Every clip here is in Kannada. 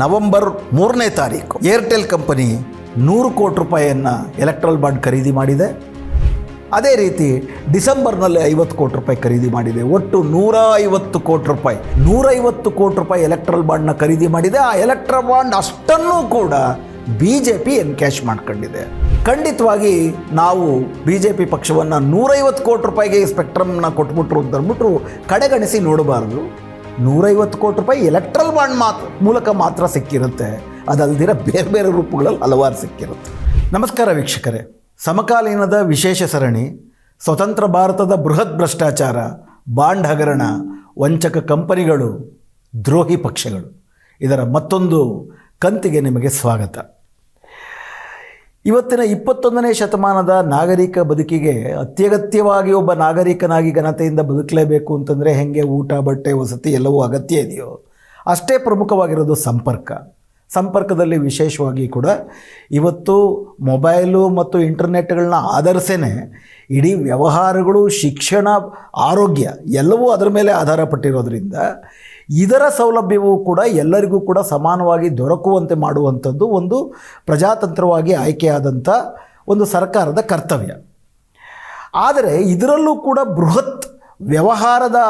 ನವೆಂಬರ್ ಮೂರನೇ ತಾರೀಕು ಏರ್ಟೆಲ್ ಕಂಪನಿ ನೂರು ಕೋಟಿ ರೂಪಾಯಿಯನ್ನು ಎಲೆಕ್ಟ್ರಲ್ ಬಾಂಡ್ ಖರೀದಿ ಮಾಡಿದೆ. ಅದೇ ರೀತಿ ಡಿಸೆಂಬರ್ನಲ್ಲಿ ಐವತ್ತು ಕೋಟಿ ರೂಪಾಯಿ ಖರೀದಿ ಮಾಡಿದೆ. ಒಟ್ಟು ನೂರ ಐವತ್ತು ಕೋಟಿ ರೂಪಾಯಿ, ನೂರೈವತ್ತು ಕೋಟಿ ರೂಪಾಯಿ ಎಲೆಕ್ಟ್ರಲ್ ಬಾಂಡ್ನ ಖರೀದಿ ಮಾಡಿದೆ. ಆ ಎಲೆಕ್ಟ್ರಲ್ ಬಾಂಡ್ ಅಷ್ಟನ್ನೂ ಕೂಡ ಬಿ ಜೆ ಪಿ ಎನ್ಕ್ಯಾಶ್ ಮಾಡ್ಕೊಂಡಿದೆ. ಖಂಡಿತವಾಗಿ ನಾವು ಬಿ ಜೆ ಪಿ ಪಕ್ಷವನ್ನು ನೂರೈವತ್ತು ಕೋಟಿ ರೂಪಾಯಿಗೆ ಸ್ಪೆಕ್ಟ್ರಮ್ನ ಕೊಟ್ಬಿಟ್ರು ಅಂತಂದ್ಬಿಟ್ರು ಕಡೆಗಣಿಸಿ ನೋಡಬಾರ್ದು. ನೂರೈವತ್ತು ಕೋಟಿ ರೂಪಾಯಿ ಎಲೆಕ್ಟ್ರಲ್ ಬಾಂಡ್ ಮಾತ್ರ ಮೂಲಕ ಮಾತ್ರ ಸಿಕ್ಕಿರುತ್ತೆ. ಅದಲ್ದಿರ ಬೇರೆ ಬೇರೆ ರೂಪಗಳಲ್ಲಿ ಹಲವಾರು ಸಿಕ್ಕಿರುತ್ತೆ. ನಮಸ್ಕಾರ ವೀಕ್ಷಕರೇ. ಸಮಕಾಲೀನದ ವಿಶೇಷ ಸರಣಿ, ಸ್ವತಂತ್ರ ಭಾರತದ ಬೃಹತ್ ಭ್ರಷ್ಟಾಚಾರ, ಬಾಂಡ್ ಹಗರಣ, ವಂಚಕ ಕಂಪನಿಗಳು, ದ್ರೋಹಿ ಪಕ್ಷಗಳು. ಇದರ ಮತ್ತೊಂದು ಕಂತಿಗೆ ನಿಮಗೆ ಸ್ವಾಗತ. ಇವತ್ತಿನ ಇಪ್ಪತ್ತೊಂದನೇ ಶತಮಾನದ ನಾಗರಿಕ ಬದುಕಿಗೆ ಅತ್ಯಗತ್ಯವಾಗಿ ಒಬ್ಬ ನಾಗರಿಕನಾಗಿ ಘನತೆಯಿಂದ ಬದುಕಲೇಬೇಕು ಅಂತಂದರೆ ಹೆಂಗೆ ಊಟ, ಬಟ್ಟೆ, ವಸತಿ ಎಲ್ಲವೂ ಅಗತ್ಯ ಇದೆಯೋ? ಅಷ್ಟೇ ಪ್ರಮುಖವಾಗಿರೋದು ಸಂಪರ್ಕ. ಸಂಪರ್ಕದಲ್ಲಿ ವಿಶೇಷವಾಗಿ ಕೂಡ ಇವತ್ತು ಮೊಬೈಲು ಮತ್ತು ಇಂಟರ್ನೆಟ್ಗಳನ್ನ ಆಧರಿಸೇ ಇಡೀ ವ್ಯವಹಾರಗಳು, ಶಿಕ್ಷಣ, ಆರೋಗ್ಯ ಎಲ್ಲವೂ ಅದರ ಮೇಲೆ ಆಧಾರ ಪಟ್ಟಿರೋದ್ರಿಂದ ಇದರ ಸೌಲಭ್ಯವೂ ಕೂಡ ಎಲ್ಲರಿಗೂ ಕೂಡ ಸಮಾನವಾಗಿ ದೊರಕುವಂತೆ ಮಾಡುವಂಥದ್ದು ಒಂದು ಪ್ರಜಾತಂತ್ರವಾಗಿ ಆಯ್ಕೆಯಾದಂಥ ಒಂದು ಸರ್ಕಾರದ ಕರ್ತವ್ಯ. ಆದರೆ ಇದರಲ್ಲೂ ಕೂಡ ಬೃಹತ್ ವ್ಯವಹಾರದ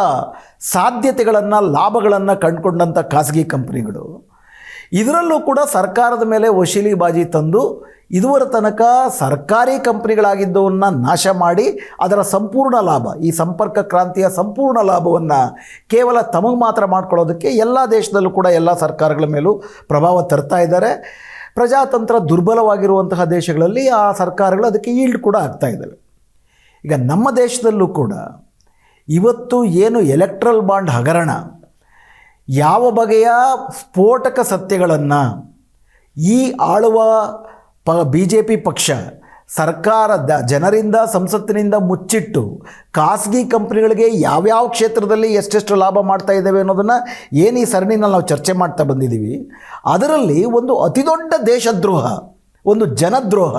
ಸಾಧ್ಯತೆಗಳನ್ನು, ಲಾಭಗಳನ್ನು ಕಂಡುಕೊಂಡಂಥ ಖಾಸಗಿ ಕಂಪ್ನಿಗಳು, ಇದರಲ್ಲೂ ಕೂಡ ಸರ್ಕಾರದ ಮೇಲೆ ವಶೀಲಿಬಾಜಿ ತಂದು ಇದುವರ ತನಕ ಸರ್ಕಾರಿ ಕಂಪ್ನಿಗಳಾಗಿದ್ದವನ್ನ ನಾಶ ಮಾಡಿ ಅದರ ಸಂಪೂರ್ಣ ಲಾಭ, ಈ ಸಂಪರ್ಕ ಕ್ರಾಂತಿಯ ಸಂಪೂರ್ಣ ಲಾಭವನ್ನು ಕೇವಲ ತಮಗೆ ಮಾತ್ರ ಮಾಡ್ಕೊಳ್ಳೋದಕ್ಕೆ ಎಲ್ಲ ದೇಶದಲ್ಲೂ ಕೂಡ ಎಲ್ಲ ಸರ್ಕಾರಗಳ ಮೇಲೂ ಪ್ರಭಾವ ತರ್ತಾ ಇದ್ದಾರೆ. ಪ್ರಜಾತಂತ್ರ ದುರ್ಬಲವಾಗಿರುವಂತಹ ದೇಶಗಳಲ್ಲಿ ಆ ಸರ್ಕಾರಗಳು ಅದಕ್ಕೆ ಈಲ್ಡ್ ಕೂಡ ಆಗ್ತಾ ಇದ್ದಾವೆ. ಈಗ ನಮ್ಮ ದೇಶದಲ್ಲೂ ಕೂಡ ಇವತ್ತು ಏನು ಎಲೆಕ್ಟ್ರಲ್ ಬಾಂಡ್ ಹಗರಣ, ಯಾವ ಬಗೆಯ ಸ್ಫೋಟಕ ಸತ್ಯಗಳನ್ನು ಈ ಆಳುವ ಪ ಬಿ ಜೆ ಪಿ ಪಕ್ಷ ಸರ್ಕಾರದ ಜನರಿಂದ, ಸಂಸತ್ತಿನಿಂದ ಮುಚ್ಚಿಟ್ಟು ಖಾಸಗಿ ಕಂಪ್ನಿಗಳಿಗೆ ಯಾವ್ಯಾವ ಕ್ಷೇತ್ರದಲ್ಲಿ ಎಷ್ಟೆಷ್ಟು ಲಾಭ ಮಾಡ್ತಾ ಇದ್ದೇವೆ ಅನ್ನೋದನ್ನು ಏನು ಈ ಸರಣಿನಲ್ಲಿ ನಾವು ಚರ್ಚೆ ಮಾಡ್ತಾ ಬಂದಿದ್ದೀವಿ ಅದರಲ್ಲಿ ಒಂದು ಅತಿದೊಡ್ಡ ದೇಶದ್ರೋಹ, ಒಂದು ಜನದ್ರೋಹ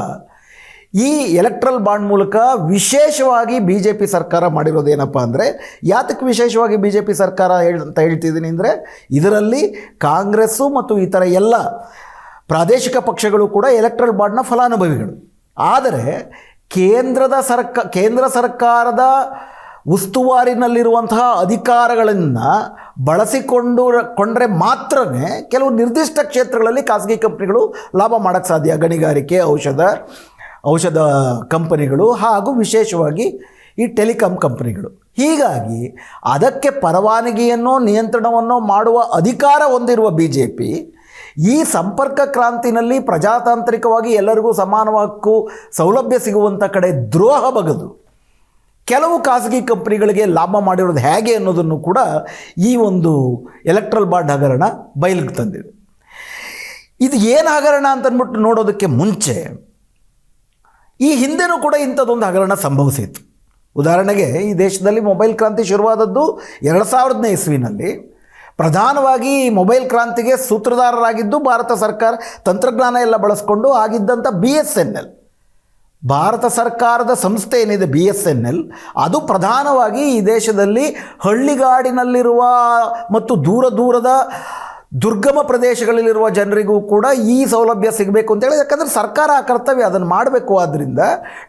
ಈ ಎಲೆಕ್ಟ್ರಲ್ ಬಾಂಡ್ ಮೂಲಕ ವಿಶೇಷವಾಗಿ ಬಿ ಜೆ ಪಿ ಸರ್ಕಾರ ಮಾಡಿರೋದೇನಪ್ಪ ಅಂದರೆ ಯಾತಕ್ಕೆ ವಿಶೇಷವಾಗಿ ಬಿ ಜೆ ಪಿ ಸರ್ಕಾರ ಹೇಳ್ ಅಂತ ಹೇಳ್ತಿದ್ದೀನಿ ಅಂದರೆ, ಇದರಲ್ಲಿ ಕಾಂಗ್ರೆಸ್ಸು ಮತ್ತು ಇತರ ಎಲ್ಲ ಪ್ರಾದೇಶಿಕ ಪಕ್ಷಗಳು ಕೂಡ ಎಲೆಕ್ಟ್ರಲ್ ಬಾಂಡ್ನ ಫಲಾನುಭವಿಗಳು. ಆದರೆ ಕೇಂದ್ರದ ಸರ್ಕ, ಕೇಂದ್ರ ಸರ್ಕಾರದ ಉಸ್ತುವಾರಿನಲ್ಲಿರುವಂತಹ ಅಧಿಕಾರಗಳನ್ನು ಬಳಸಿಕೊಂಡು ಕೊಂಡರೆ ಮಾತ್ರನೇ ಕೆಲವು ನಿರ್ದಿಷ್ಟ ಕ್ಷೇತ್ರಗಳಲ್ಲಿ ಖಾಸಗಿ ಕಂಪ್ನಿಗಳು ಲಾಭ ಮಾಡೋಕ್ಕೆ ಸಾಧ್ಯ. ಗಣಿಗಾರಿಕೆ, ಔಷಧ ಔಷಧ ಕಂಪನಿಗಳು ಹಾಗೂ ವಿಶೇಷವಾಗಿ ಈ ಟೆಲಿಕಾಂ ಕಂಪನಿಗಳು. ಹೀಗಾಗಿ ಅದಕ್ಕೆ ಪರವಾನಗಿಯನ್ನೋ ನಿಯಂತ್ರಣವನ್ನೋ ಮಾಡುವ ಅಧಿಕಾರ ಹೊಂದಿರುವ ಬಿ ಜೆ ಪಿ ಈ ಸಂಪರ್ಕ ಕ್ರಾಂತಿನಲ್ಲಿ ಪ್ರಜಾತಾಂತ್ರಿಕವಾಗಿ ಎಲ್ಲರಿಗೂ ಸಮಾನವಾಗೂ ಸೌಲಭ್ಯ ಸಿಗುವಂಥ ಕಡೆ ದ್ರೋಹ ಬಗದು ಕೆಲವು ಖಾಸಗಿ ಕಂಪ್ನಿಗಳಿಗೆ ಲಾಭ ಮಾಡಿರೋದು ಹೇಗೆ ಅನ್ನೋದನ್ನು ಕೂಡ ಈ ಒಂದು ಎಲೆಕ್ಟ್ರಲ್ ಬಾಂಡ್ ಹಗರಣ ಬಯಲಿಗೆ ತಂದಿದೆ. ಇದು ಏನು ಹಗರಣ ಅಂತಂದ್ಬಿಟ್ಟು ನೋಡೋದಕ್ಕೆ ಮುಂಚೆ ಈ ಹಿಂದೆನೂ ಕೂಡ ಇಂಥದ್ದೊಂದು ಹಗರಣ ಸಂಭವಿಸಿತ್ತು. ಉದಾಹರಣೆಗೆ ಈ ದೇಶದಲ್ಲಿ ಮೊಬೈಲ್ ಕ್ರಾಂತಿ ಶುರುವಾದದ್ದು ಎರಡು ಸಾವಿರದನೇ ಇಸ್ವಿನಲ್ಲಿ. ಪ್ರಧಾನವಾಗಿ ಈ ಮೊಬೈಲ್ ಕ್ರಾಂತಿಗೆ ಸೂತ್ರಧಾರರಾಗಿದ್ದು ಭಾರತ ಸರ್ಕಾರ ತಂತ್ರಜ್ಞಾನ ಎಲ್ಲ ಬಳಸ್ಕೊಂಡು ಆಗಿದ್ದಂಥ B S N L. Bharat ಸರ್ಕಾರದ ಸಂಸ್ಥೆ ಏನಿದೆ ಬಿ ಎಸ್ ಎನ್ ಎಲ್, ಅದು ಪ್ರಧಾನವಾಗಿ ಈ ದೇಶದಲ್ಲಿ ಹಳ್ಳಿಗಾಡಿನಲ್ಲಿರುವ ಮತ್ತು ದೂರ ದೂರದ ದುರ್ಗಮ ಪ್ರದೇಶಗಳಲ್ಲಿರುವ ಜನರಿಗೂ ಕೂಡ ಈ ಸೌಲಭ್ಯ ಸಿಗಬೇಕು ಅಂತೇಳಿ ಯಾಕಂದರೆ ಸರ್ಕಾರ ಆ ಕರ್ತವ್ಯ ಅದನ್ನು ಮಾಡಬೇಕು. ಆದ್ದರಿಂದ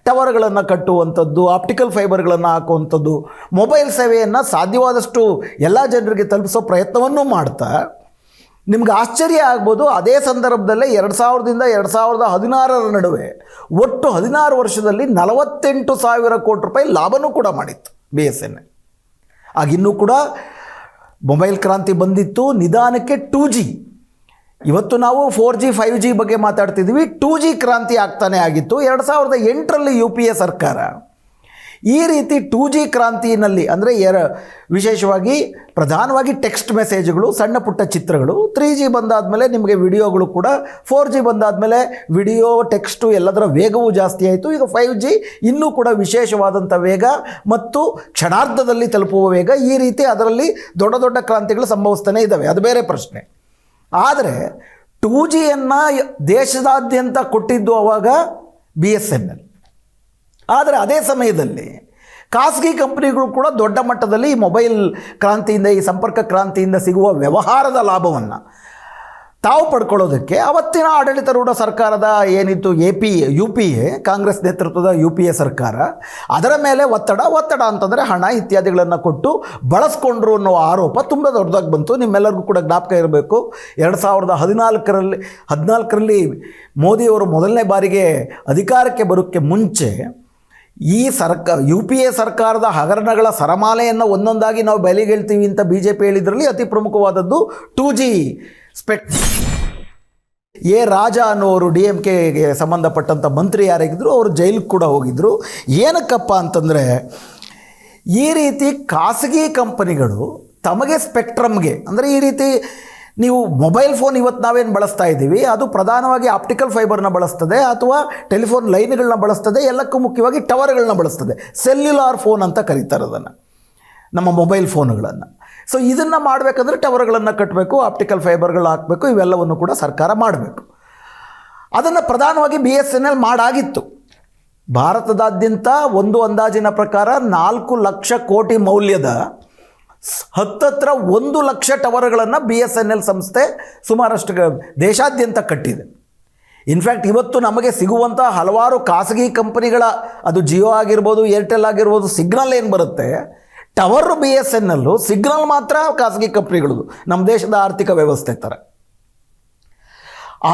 ಟವರ್ಗಳನ್ನು ಕಟ್ಟುವಂಥದ್ದು, ಆಪ್ಟಿಕಲ್ ಫೈಬರ್ಗಳನ್ನು ಹಾಕುವಂಥದ್ದು, ಮೊಬೈಲ್ ಸೇವೆಯನ್ನು ಸಾಧ್ಯವಾದಷ್ಟು ಎಲ್ಲ ಜನರಿಗೆ ತಲುಪಿಸೋ ಪ್ರಯತ್ನವನ್ನು ಮಾಡ್ತಾ, ನಿಮ್ಗೆ ಆಶ್ಚರ್ಯ ಆಗ್ಬೋದು. ಅದೇ ಸಂದರ್ಭದಲ್ಲೇ ಎರಡು ಸಾವಿರದಿಂದ ಎರಡು ಸಾವಿರದ ಹದಿನಾರರ ನಡುವೆ ಒಟ್ಟು ಹದಿನಾರು ವರ್ಷದಲ್ಲಿ ನಲವತ್ತೆಂಟು ಸಾವಿರ ಕೋಟಿ ರೂಪಾಯಿ ಲಾಭನೂ ಕೂಡ ಮಾಡಿತ್ತು ಬಿ ಎಸ್ ಎನ್ ಆಗಿನ್ನೂ ಕೂಡ ಮೊಬೈಲ್ ಕ್ರಾಂತಿ ಬಂದಿತ್ತು. ನಿಧಾನಕ್ಕೆ ಟೂ ಜಿ ಇವತ್ತು ನಾವು ಫೋರ್ ಜಿ ಫೈವ್ ಜಿ ಬಗ್ಗೆ ಮಾತಾಡ್ತಿದ್ವಿ. ಟೂ ಜಿ ಕ್ರಾಂತಿ ಆಗ್ತಾನೆ ಆಗಿತ್ತು. ಎರಡು ಸಾವಿರದ ಎಂಟರಲ್ಲಿ ಯು ಪಿ ಎ ಸರ್ಕಾರ. ಈ ರೀತಿ ಟೂ ಜಿ ಕ್ರಾಂತಿನಲ್ಲಿ, ಅಂದರೆ ಎರ, ವಿಶೇಷವಾಗಿ ಪ್ರಧಾನವಾಗಿ ಟೆಕ್ಸ್ಟ್ ಮೆಸೇಜ್ಗಳು ಸಣ್ಣ ಪುಟ್ಟ ಚಿತ್ರಗಳು ತ್ರೀ ಜಿ ಬಂದಾದಮೇಲೆ ನಿಮಗೆ ವಿಡಿಯೋಗಳು ಕೂಡ ಫೋರ್ ಜಿ ಬಂದಾದಮೇಲೆ ವಿಡಿಯೋ ಟೆಕ್ಸ್ಟು ಎಲ್ಲದರ ವೇಗವೂ ಜಾಸ್ತಿ ಆಯಿತು. ಈಗ ಫೈವ್ ಜಿ ಇನ್ನೂ ಕೂಡ ವಿಶೇಷವಾದಂಥ ವೇಗ ಮತ್ತು ಕ್ಷಣಾರ್ಧದಲ್ಲಿ ತಲುಪುವ ವೇಗ ಈ ರೀತಿ ಅದರಲ್ಲಿ ದೊಡ್ಡ ದೊಡ್ಡ ಕ್ರಾಂತಿಗಳು ಸಂಭವಿಸ್ತಾನೆ ಇದ್ದಾವೆ. ಅದು ಬೇರೆ ಪ್ರಶ್ನೆ. ಆದರೆ ಟೂ ಜಿಯನ್ನು ದೇಶದಾದ್ಯಂತ ಕೊಟ್ಟಿದ್ದು ಅವಾಗ ಬಿ ಎಸ್ ಎನ್ ಎಲ್ ಆದರೆ ಅದೇ ಸಮಯದಲ್ಲಿ ಖಾಸಗಿ ಕಂಪ್ನಿಗಳು ಕೂಡ ದೊಡ್ಡ ಮಟ್ಟದಲ್ಲಿ ಈ ಮೊಬೈಲ್ ಕ್ರಾಂತಿಯಿಂದ, ಈ ಸಂಪರ್ಕ ಕ್ರಾಂತಿಯಿಂದ ಸಿಗುವ ವ್ಯವಹಾರದ ಲಾಭವನ್ನು ತಾವು ಪಡ್ಕೊಳ್ಳೋದಕ್ಕೆ ಅವತ್ತಿನ ಆಡಳಿತಾರೂಢ ಸರ್ಕಾರದ ಏನಿತ್ತು, A P, U P A, Congress ನೇತೃತ್ವದ ಯು ಪಿ ಎ ಸರ್ಕಾರ, ಅದರ ಮೇಲೆ ಒತ್ತಡ ಒತ್ತಡ ಅಂತಂದರೆ ಹಣ ಇತ್ಯಾದಿಗಳನ್ನು ಕೊಟ್ಟು ಬಳಸ್ಕೊಂಡ್ರು ಅನ್ನೋ ಆರೋಪ ತುಂಬ ದೊಡ್ಡದಾಗಿ ಬಂತು. ನಿಮ್ಮೆಲ್ಲರಿಗೂ ಕೂಡ ಜ್ಞಾಪಕ ಇರಬೇಕು, ಎರಡು ಸಾವಿರದ ಹದಿನಾಲ್ಕರಲ್ಲಿ ಹದಿನಾಲ್ಕರಲ್ಲಿ ಮೋದಿಯವರು ಮೊದಲನೇ ಬಾರಿಗೆ ಅಧಿಕಾರಕ್ಕೆ ಬರೋಕ್ಕೆ ಮುಂಚೆ ಈ ಸರ್ಕ, ಯು ಪಿ ಎ ಸರ್ಕಾರದ ಹಗರಣಗಳ ಸರಮಾಲೆಯನ್ನು ಒಂದೊಂದಾಗಿ ನಾವು ಬೆಲೆಗೆಳ್ತೀವಿ ಅಂತ ಬಿ ಜೆ ಪಿ ಹೇಳಿದ್ರಲ್ಲಿ ಅತಿ ಪ್ರಮುಖವಾದದ್ದು two G spec A Raja ಅನ್ನೋರು ಡಿ ಎಂ ಕೆಗೆ ಸಂಬಂಧಪಟ್ಟಂಥ ಮಂತ್ರಿ ಯಾರಾಗಿದ್ದರು ಅವರು ಜೈಲಿಗೆ ಕೂಡ ಹೋಗಿದ್ದರು ಏನಕ್ಕಪ್ಪ ಅಂತಂದರೆ ಈ ರೀತಿ ಖಾಸಗಿ ಕಂಪನಿಗಳು ತಮಗೆ ಸ್ಪೆಕ್ಟ್ರಮ್ಗೆ, ಅಂದರೆ ಈ ರೀತಿ ನೀವು ಮೊಬೈಲ್ ಫೋನ್ ಇವತ್ತು ನಾವೇನು ಬಳಸ್ತಾ ಇದ್ದೀವಿ, ಅದು ಪ್ರಧಾನವಾಗಿ ಆಪ್ಟಿಕಲ್ ಫೈಬರ್ನ ಬಳಸ್ತದೆ, ಅಥವಾ ಟೆಲಿಫೋನ್ ಲೈನ್ಗಳನ್ನ ಬಳಸ್ತದೆ, ಎಲ್ಲಕ್ಕೂ ಮುಖ್ಯವಾಗಿ ಟವರ್ಗಳನ್ನ ಬಳಸ್ತದೆ. ಸೆಲ್ಯುಲಾರ್ ಫೋನ್ ಅಂತ ಕರೀತಾರೆ ಅದನ್ನು. ನಮ್ಮ ಮೊಬೈಲ್ ಫೋನ್ಗಳನ್ನು. ಸೊ ಇದನ್ನು ಮಾಡಬೇಕಂದ್ರೆ ಟವರ್ಗಳನ್ನು ಕಟ್ಟಬೇಕು ಆಪ್ಟಿಕಲ್ ಫೈಬರ್ಗಳು ಹಾಕಬೇಕು, ಇವೆಲ್ಲವನ್ನು ಕೂಡ ಸರ್ಕಾರ ಮಾಡಬೇಕು. ಅದನ್ನು ಪ್ರಧಾನವಾಗಿ ಬಿ ಎಸ್ ಎನ್ ಎಲ್ ಮಾಡಾಗಿತ್ತು. ಭಾರತದಾದ್ಯಂತ ಒಂದು ಅಂದಾಜಿನ ಪ್ರಕಾರ ನಾಲ್ಕು ಲಕ್ಷ ಕೋಟಿ ಮೌಲ್ಯದ ಹತ್ತತ್ರ ಒಂದು ಲಕ್ಷ ಟವರ್ಗಳನ್ನು ಬಿ ಎಸ್ ಎನ್ ಎಲ್ ಸಂಸ್ಥೆ ಸುಮಾರಷ್ಟು ದೇಶಾದ್ಯಂತ ಕಟ್ಟಿದೆ. ಇನ್ಫ್ಯಾಕ್ಟ್ ಇವತ್ತು ನಮಗೆ ಸಿಗುವಂಥ ಹಲವಾರು ಖಾಸಗಿ ಕಂಪನಿಗಳ, ಅದು ಜಿಯೋ ಆಗಿರ್ಬೋದು ಏರ್ಟೆಲ್ ಆಗಿರ್ಬೋದು ಸಿಗ್ನಲ್ ಏನು ಬರುತ್ತೆ? ಟವರ್ ಬಿ ಎಸ್ ಎನ್ ಎಲ್ಲು ಸಿಗ್ನಲ್ ಮಾತ್ರ ಖಾಸಗಿ ಕಂಪ್ನಿಗಳದು ನಮ್ಮ ದೇಶದ ಆರ್ಥಿಕ ವ್ಯವಸ್ಥೆ ಥರ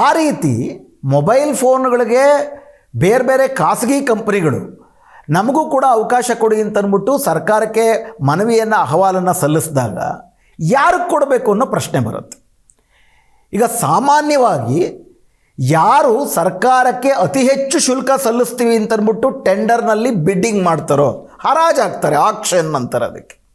ಆ ರೀತಿ ಮೊಬೈಲ್ ಫೋನ್ಗಳಿಗೆ ಬೇರೆ ಬೇರೆ ಖಾಸಗಿ ಕಂಪನಿಗಳು ನಮಗೂ ಕೂಡ ಅವಕಾಶ ಕೊಡಿ ಅಂತ ಅಂದ್ಬಿಟ್ಟು ಸರ್ಕಾರಕ್ಕೆ ಮನವಿಯನ್ನು, ಅಹವಾಲನ್ನು ಸಲ್ಲಿಸಿದಾಗ ಯಾರಿಗೆ ಕೊಡಬೇಕು ಅನ್ನೋ ಪ್ರಶ್ನೆ ಬರುತ್ತೆ. ಈಗ ಸಾಮಾನ್ಯವಾಗಿ ಯಾರು ಸರ್ಕಾರಕ್ಕೆ ಅತಿ ಹೆಚ್ಚು ಶುಲ್ಕ ಸಲ್ಲಿಸ್ತೀವಿ ಅಂತಂದ್ಬಿಟ್ಟು ಟೆಂಡರ್ನಲ್ಲಿ ಬಿಡ್ಡಿಂಗ್ ಮಾಡ್ತಾರೋ, ಹರಾಜಾಗ್ತಾರೆ ಆಕ್ಷನ್ ಅಂತಾರೆ ಅದಕ್ಕೆ.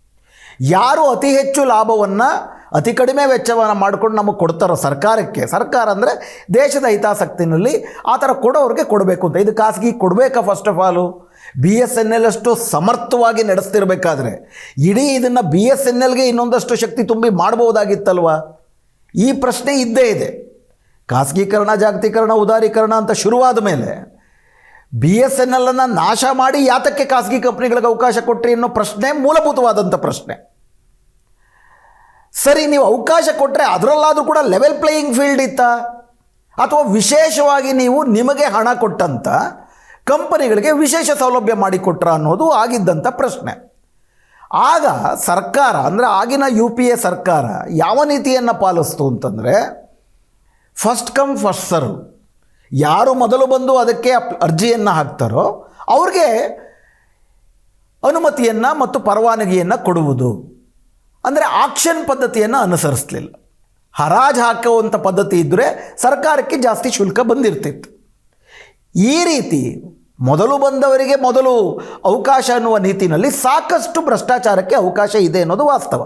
ಯಾರು ಅತಿ ಹೆಚ್ಚು ಲಾಭವನ್ನು ಅತಿ ಕಡಿಮೆ ವೆಚ್ಚವನ್ನು ಮಾಡ್ಕೊಂಡು ನಮಗೆ ಕೊಡ್ತಾರೋ ಸರ್ಕಾರಕ್ಕೆ, ಸರ್ಕಾರ ಅಂದರೆ ದೇಶದ ಹಿತಾಸಕ್ತಿನಲ್ಲಿ ಆ ಥರ ಕೊಡೋರಿಗೆ ಕೊಡಬೇಕು ಅಂತ. ಇದು ಖಾಸಗಿ ಕೊಡಬೇಕಾ first of all B S N L ಅಷ್ಟು ಸಮರ್ಥವಾಗಿ ನಡೆಸ್ತಿರ್ಬೇಕಾದ್ರೆ ಇಡೀ ಇದನ್ನು ಬಿ ಎಸ್ ಎನ್ ಎಲ್ಗೆ ಇನ್ನೊಂದಷ್ಟು ಶಕ್ತಿ ತುಂಬಿ ಮಾಡ್ಬೋದಾಗಿತ್ತಲ್ವಾ? ಈ ಪ್ರಶ್ನೆ ಇದ್ದೇ ಇದೆ. ಖಾಸಗೀಕರಣ, ಜಾಗತೀಕರಣ, ಉದಾರೀಕರಣ ಅಂತ ಶುರುವಾದ ಮೇಲೆ ಬಿ ಎಸ್ ಎನ್ ಎಲ್ಲನ್ನು ನಾಶ ಮಾಡಿ ಯಾತಕ್ಕೆ ಖಾಸಗಿ ಕಂಪ್ನಿಗಳಿಗೆ ಅವಕಾಶ ಕೊಟ್ಟರೆ ಅನ್ನೋ ಪ್ರಶ್ನೆ ಮೂಲಭೂತವಾದಂಥ ಪ್ರಶ್ನೆ. ಸರಿ, ನೀವು ಅವಕಾಶ ಕೊಟ್ಟರೆ ಅದರಲ್ಲಾದರೂ ಕೂಡ ಲೆವೆಲ್ ಪ್ಲೇಯಿಂಗ್ ಫೀಲ್ಡ್ ಇತ್ತಾ? ಅಥವಾ ವಿಶೇಷವಾಗಿ ನೀವು ನಿಮಗೆ ಹಣ ಕೊಟ್ಟಂಥ ಕಂಪನಿಗಳಿಗೆ ವಿಶೇಷ ಸೌಲಭ್ಯ ಮಾಡಿಕೊಟ್ರ ಅನ್ನೋದು ಆಗಿದ್ದಂಥ ಪ್ರಶ್ನೆ. ಆಗ ಸರ್ಕಾರ, ಅಂದರೆ ಆಗಿನ ಯು ಪಿ ಎ ಸರ್ಕಾರ ಯಾವ ನೀತಿಯನ್ನು ಪಾಲಿಸ್ತು ಅಂತಂದರೆ ಫಸ್ಟ್ ಕಮ್ ಫಸ್ಟ್ ಸರ್ವ್ ಯಾರು ಮೊದಲು ಬಂದು ಅದಕ್ಕೆ ಅರ್ಜಿಯನ್ನು ಹಾಕ್ತಾರೋ ಅವ್ರಿಗೆ ಅನುಮತಿಯನ್ನು ಮತ್ತು ಪರವಾನಗಿಯನ್ನು ಕೊಡುವುದು. ಅಂದರೆ ಆಕ್ಷನ್ ಪದ್ಧತಿಯನ್ನು ಅನುಸರಿಸಲಿಲ್ಲ. ಹರಾಜು ಹಾಕುವಂಥ ಪದ್ಧತಿ ಇದ್ದರೆ ಸರ್ಕಾರಕ್ಕೆ ಜಾಸ್ತಿ ಶುಲ್ಕ ಬಂದಿರ್ತಿತ್ತು. ಈ ರೀತಿ ಮೊದಲು ಬಂದವರಿಗೆ ಮೊದಲು ಅವಕಾಶ ಅನ್ನುವ ನೀತಿನಲ್ಲಿ ಸಾಕಷ್ಟು ಭ್ರಷ್ಟಾಚಾರಕ್ಕೆ ಅವಕಾಶ ಇದೆ ಅನ್ನೋದು ವಾಸ್ತವ.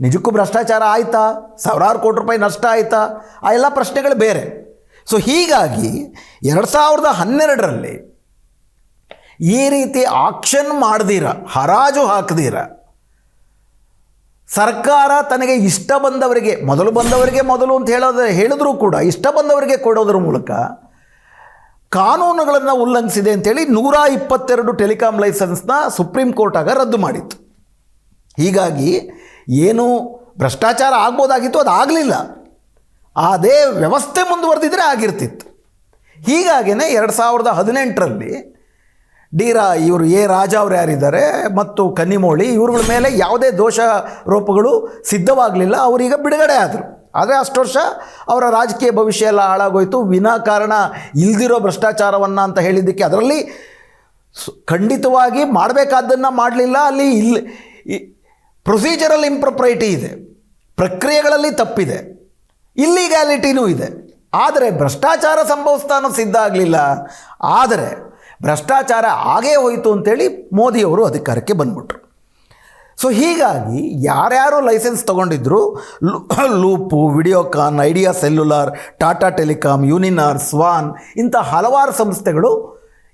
ನಿಜಕ್ಕೂ ಭ್ರಷ್ಟಾಚಾರ ಆಯಿತಾ? ಸಾವಿರಾರು ಕೋಟಿ ರೂಪಾಯಿ ನಷ್ಟ ಆಯಿತಾ? ಆ ಎಲ್ಲ ಪ್ರಶ್ನೆಗಳು ಬೇರೆ. ಸೊ ಹೀಗಾಗಿ ಎರಡು ಸಾವಿರದ ಹನ್ನೆರಡರಲ್ಲಿ ಈ ರೀತಿ ಆಕ್ಷನ್ ಮಾಡ್ದಿರ, ಹರಾಜು ಹಾಕ್ದಿರ ಸರ್ಕಾರ ತನಗೆ ಇಷ್ಟ ಬಂದವರಿಗೆ, ಮೊದಲು ಬಂದವರಿಗೆ ಮೊದಲು ಅಂತ ಹೇಳೋದು, ಹೇಳಿದ್ರೂ ಕೂಡ ಇಷ್ಟ ಬಂದವರಿಗೆ ಕೊಡೋದ್ರ ಮೂಲಕ ಕಾನೂನುಗಳನ್ನು ಉಲ್ಲಂಘಿಸಿದೆ ಅಂತೇಳಿ ನೂರ ಇಪ್ಪತ್ತೆರಡು ಟೆಲಿಕಾಂ ಲೈಸೆನ್ಸ್ನ ಸುಪ್ರೀಂ ಕೋರ್ಟ್ ಆಗ ರದ್ದು ಮಾಡಿತ್ತು. ಹೀಗಾಗಿ ಏನು ಭ್ರಷ್ಟಾಚಾರ ಆಗ್ಬೋದಾಗಿತ್ತು, ಅದು ಆಗಲಿಲ್ಲ. ಅದೇ ವ್ಯವಸ್ಥೆ ಮುಂದುವರೆದಿದ್ರೆ ಆಗಿರ್ತಿತ್ತು. ಹೀಗಾಗಿಯೇ ಎರಡು ಸಾವಿರದ ಹದಿನೆಂಟರಲ್ಲಿ ಡಿ ಇವರು ಎ ರಾಜ ಅವರು ಯಾರಿದ್ದಾರೆ ಮತ್ತು ಕನ್ನಿಮೋಳಿ ಇವ್ರುಗಳ ಮೇಲೆ ಯಾವುದೇ ದೋಷ ರೂಪಗಳು ಸಿದ್ಧವಾಗಲಿಲ್ಲ, ಅವರೀಗ ಬಿಡುಗಡೆ ಆದರು. ಆದರೆ ಅಷ್ಟು ವರ್ಷ ಅವರ ರಾಜಕೀಯ ಭವಿಷ್ಯ ಎಲ್ಲ ಹಾಳಾಗೋಯಿತು. ವಿನಾಕಾರಣ ಇಲ್ದಿರೋ ಭ್ರಷ್ಟಾಚಾರವನ್ನು ಅಂತ ಹೇಳಿದ್ದಕ್ಕೆ ಅದರಲ್ಲಿ ಖಂಡಿತವಾಗಿ ಮಾಡಬೇಕಾದ್ದನ್ನು ಮಾಡಲಿಲ್ಲ. ಅಲ್ಲಿ ಇಲ್ಲಿ ಪ್ರೊಸೀಜರಲ್ ಇಂಪ್ರೊಪ್ರೈಟಿ ಇದೆ. ಪ್ರಕ್ರಿಯೆಗಳಲ್ಲಿ ತಪ್ಪಿದೆ. ಇಲ್ಲಿಗ್ಯಾಲಿಟಿನೂ ಇದೆ. ಆದರೆ ಭ್ರಷ್ಟಾಚಾರ ಸಂಭವಿಸ್ತಾ ಅನ್ನೋದು ಸಿದ್ಧ ಆಗಲಿಲ್ಲ. ಆದರೆ ಭ್ರಷ್ಟಾಚಾರ ಆಗೇ ಹೋಯಿತು ಅಂತೇಳಿ ಮೋದಿಯವರು ಅಧಿಕಾರಕ್ಕೆ ಬಂದ್ಬಿಟ್ರು. ಸೊ ಹೀಗಾಗಿ ಯಾರ್ಯಾರು licence ತೊಗೊಂಡಿದ್ರು loop Videocon Idea cellular, Tata telecom Uninor, Swan, ಇಂಥ ಹಲವಾರು ಸಂಸ್ಥೆಗಳು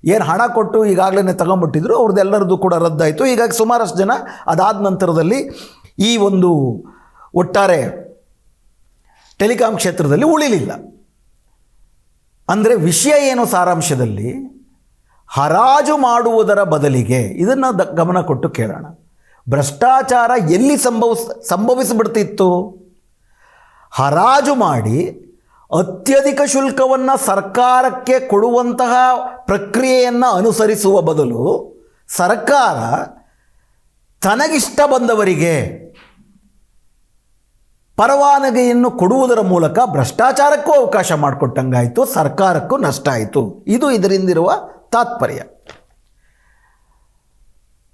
ಏನು ಹಣ ಕೊಟ್ಟು ಈಗಾಗಲೇ ತಗೊಂಬಿಟ್ಟಿದ್ರು, ಅವ್ರದ್ದೆಲ್ಲರದ್ದು ಕೂಡ ರದ್ದಾಯಿತು. ಹೀಗಾಗಿ ಸುಮಾರಷ್ಟು ಜನ ಅದಾದ ನಂತರದಲ್ಲಿ ಈ ಒಂದು ಒಟ್ಟಾರೆ ಟೆಲಿಕಾಂ ಕ್ಷೇತ್ರದಲ್ಲಿ ಉಳಿಲಿಲ್ಲ. ಅಂದರೆ ವಿಷಯ ಏನು ಸಾರಾಂಶದಲ್ಲಿ? ಹರಾಜು ಮಾಡುವುದರ ಬದಲಿಗೆ ಇದನ್ನು ದ ಗಮನ ಕೊಟ್ಟು ಕೇಳೋಣ. ಭ್ರಷ್ಟಾಚಾರ ಎಲ್ಲಿ ಸಂಭವಿಸ್ ಸಂಭವಿಸಿಬಿಡ್ತಿತ್ತು? ಹರಾಜು ಮಾಡಿ ಅತ್ಯಧಿಕ ಶುಲ್ಕವನ್ನು ಸರ್ಕಾರಕ್ಕೆ ಕೊಡುವಂತಹ ಪ್ರಕ್ರಿಯೆಯನ್ನು ಅನುಸರಿಸುವ ಬದಲು ಸರ್ಕಾರ ತನಗಿಷ್ಟ ಬಂದವರಿಗೆ ಪರವಾನಗಿಯನ್ನು ಕೊಡುವುದರ ಮೂಲಕ ಭ್ರಷ್ಟಾಚಾರಕ್ಕೂ ಅವಕಾಶ ಮಾಡಿಕೊಟ್ಟಂಗಾಯಿತು, ಸರ್ಕಾರಕ್ಕೂ ನಷ್ಟ ಆಯಿತು. ಇದು ಇದರಿಂದಿರುವ ತಾತ್ಪರ್ಯ.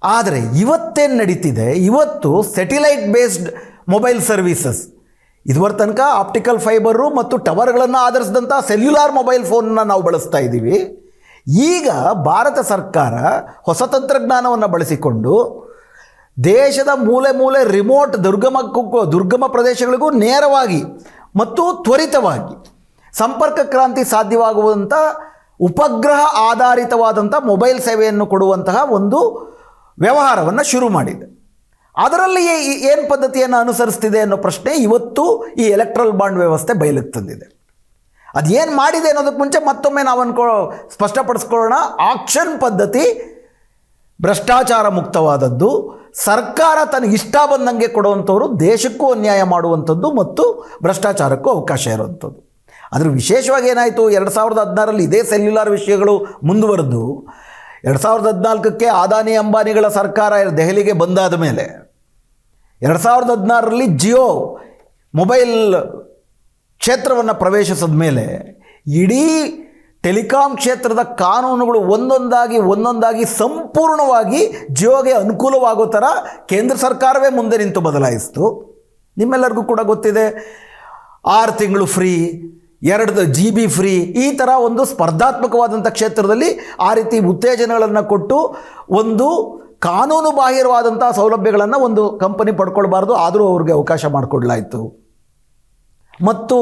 ಆದರೆ ಇವತ್ತೇನು ನಡೀತಿದೆ? ಇವತ್ತು ಸೆಟಿಲೈಟ್ ಬೇಸ್ಡ್ ಮೊಬೈಲ್ ಸರ್ವೀಸಸ್ ಇದುವರ ತನಕ ಆಪ್ಟಿಕಲ್ ಫೈಬರು ಮತ್ತು ಟವರ್ಗಳನ್ನು ಆಧರಿಸಿದಂಥ ಸೆಲ್ಯುಲಾರ್ ಮೊಬೈಲ್ ಫೋನನ್ನು ನಾವು ಬಳಸ್ತಾ ಇದ್ದೀವಿ. ಈಗ ಭಾರತ ಸರ್ಕಾರ ಹೊಸ ತಂತ್ರಜ್ಞಾನವನ್ನು ಬಳಸಿಕೊಂಡು ದೇಶದ ಮೂಲೆ ಮೂಲೆ ರಿಮೋಟ್ ದುರ್ಗಮಕ್ಕೂ ದುರ್ಗಮ ಪ್ರದೇಶಗಳಿಗೂ ನೇರವಾಗಿ ಮತ್ತು ತ್ವರಿತವಾಗಿ ಸಂಪರ್ಕ ಕ್ರಾಂತಿ ಸಾಧ್ಯವಾಗುವಂಥ ಉಪಗ್ರಹ ಆಧಾರಿತವಾದಂಥ ಮೊಬೈಲ್ ಸೇವೆಯನ್ನು ಕೊಡುವಂತಹ ಒಂದು ವ್ಯವಹಾರವನ್ನು ಶುರು ಮಾಡಿದೆ. ಅದರಲ್ಲಿ ಏನು ಪದ್ಧತಿಯನ್ನು ಅನುಸರಿಸ್ತಿದೆ ಅನ್ನೋ ಪ್ರಶ್ನೆ ಇವತ್ತು ಈ ಎಲೆಕ್ಟ್ರಲ್ ಬಾಂಡ್ ವ್ಯವಸ್ಥೆ ಬಯಲಿಗೆ ತಂದಿದೆ. ಅದು ಏನು ಮಾಡಿದೆ ಅನ್ನೋದಕ್ಕೆ ಮುಂಚೆ ಮತ್ತೊಮ್ಮೆ ನಾವು ಅನ್ಕೊ, ಸ್ಪಷ್ಟಪಡಿಸ್ಕೊಳ್ಳೋಣ. ಆಕ್ಷನ್ ಪದ್ಧತಿ ಭ್ರಷ್ಟಾಚಾರ ಮುಕ್ತವಾದದ್ದು. ಸರ್ಕಾರ ತನಗೆ ಇಷ್ಟ ಬಂದಂಗೆ ಕೊಡುವಂಥವ್ರು ದೇಶಕ್ಕೂ ಅನ್ಯಾಯ ಮಾಡುವಂಥದ್ದು ಮತ್ತು ಭ್ರಷ್ಟಾಚಾರಕ್ಕೂ ಅವಕಾಶ ಇರುವಂಥದ್ದು. ಅದ್ರ ವಿಶೇಷವಾಗಿ ಏನಾಯಿತು? ಎರಡು ಸಾವಿರದ ಹದಿನಾರರಲ್ಲಿ ಇದೇ ಸೆಲ್ಯುಲಾರ್ ವಿಷಯಗಳು ಮುಂದುವರೆದು ಎರಡು ಸಾವಿರದ ಹದಿನಾಲ್ಕಕ್ಕೆ ಆದಾನಿ ಅಂಬಾನಿಗಳ ಸರ್ಕಾರ ದೆಹಲಿಗೆ ಬಂದಾದ ಮೇಲೆ ಎರಡು ಸಾವಿರದ ಹದಿನಾರರಲ್ಲಿ ಜಿಯೋ ಮೊಬೈಲ್ ಕ್ಷೇತ್ರವನ್ನು ಪ್ರವೇಶಿಸಿದ ಮೇಲೆ ಇಡೀ ಟೆಲಿಕಾಂ ಕ್ಷೇತ್ರದ ಕಾನೂನುಗಳು ಒಂದೊಂದಾಗಿ ಒಂದೊಂದಾಗಿ ಸಂಪೂರ್ಣವಾಗಿ ಜಿಯೋಗೆ ಅನುಕೂಲವಾಗೋ ಥರ ಕೇಂದ್ರ ಸರ್ಕಾರವೇ ಮುಂದೆ ನಿಂತು ಬದಲಾಯಿಸಿತು. ನಿಮ್ಮೆಲ್ಲರಿಗೂ ಕೂಡ ಗೊತ್ತಿದೆ, ಆರು ತಿಂಗಳು ಫ್ರೀ ಎರಡು ಜಿ ಬಿ ಫ್ರೀ ಈ ಥರ ಒಂದು ಸ್ಪರ್ಧಾತ್ಮಕವಾದಂಥ ಕ್ಷೇತ್ರದಲ್ಲಿ ಆ ರೀತಿ ಉತ್ತೇಜನಗಳನ್ನು ಕೊಟ್ಟು ಒಂದು ಕಾನೂನು ಬಾಹಿರವಾದಂಥ ಸೌಲಭ್ಯಗಳನ್ನು ಒಂದು ಕಂಪನಿ ಪಡ್ಕೊಳ್ಬಾರ್ದು. ಆದರೂ ಅವ್ರಿಗೆ ಅವಕಾಶ ಮಾಡಿಕೊಡ್ಲಾಯಿತು. ಮತ್ತು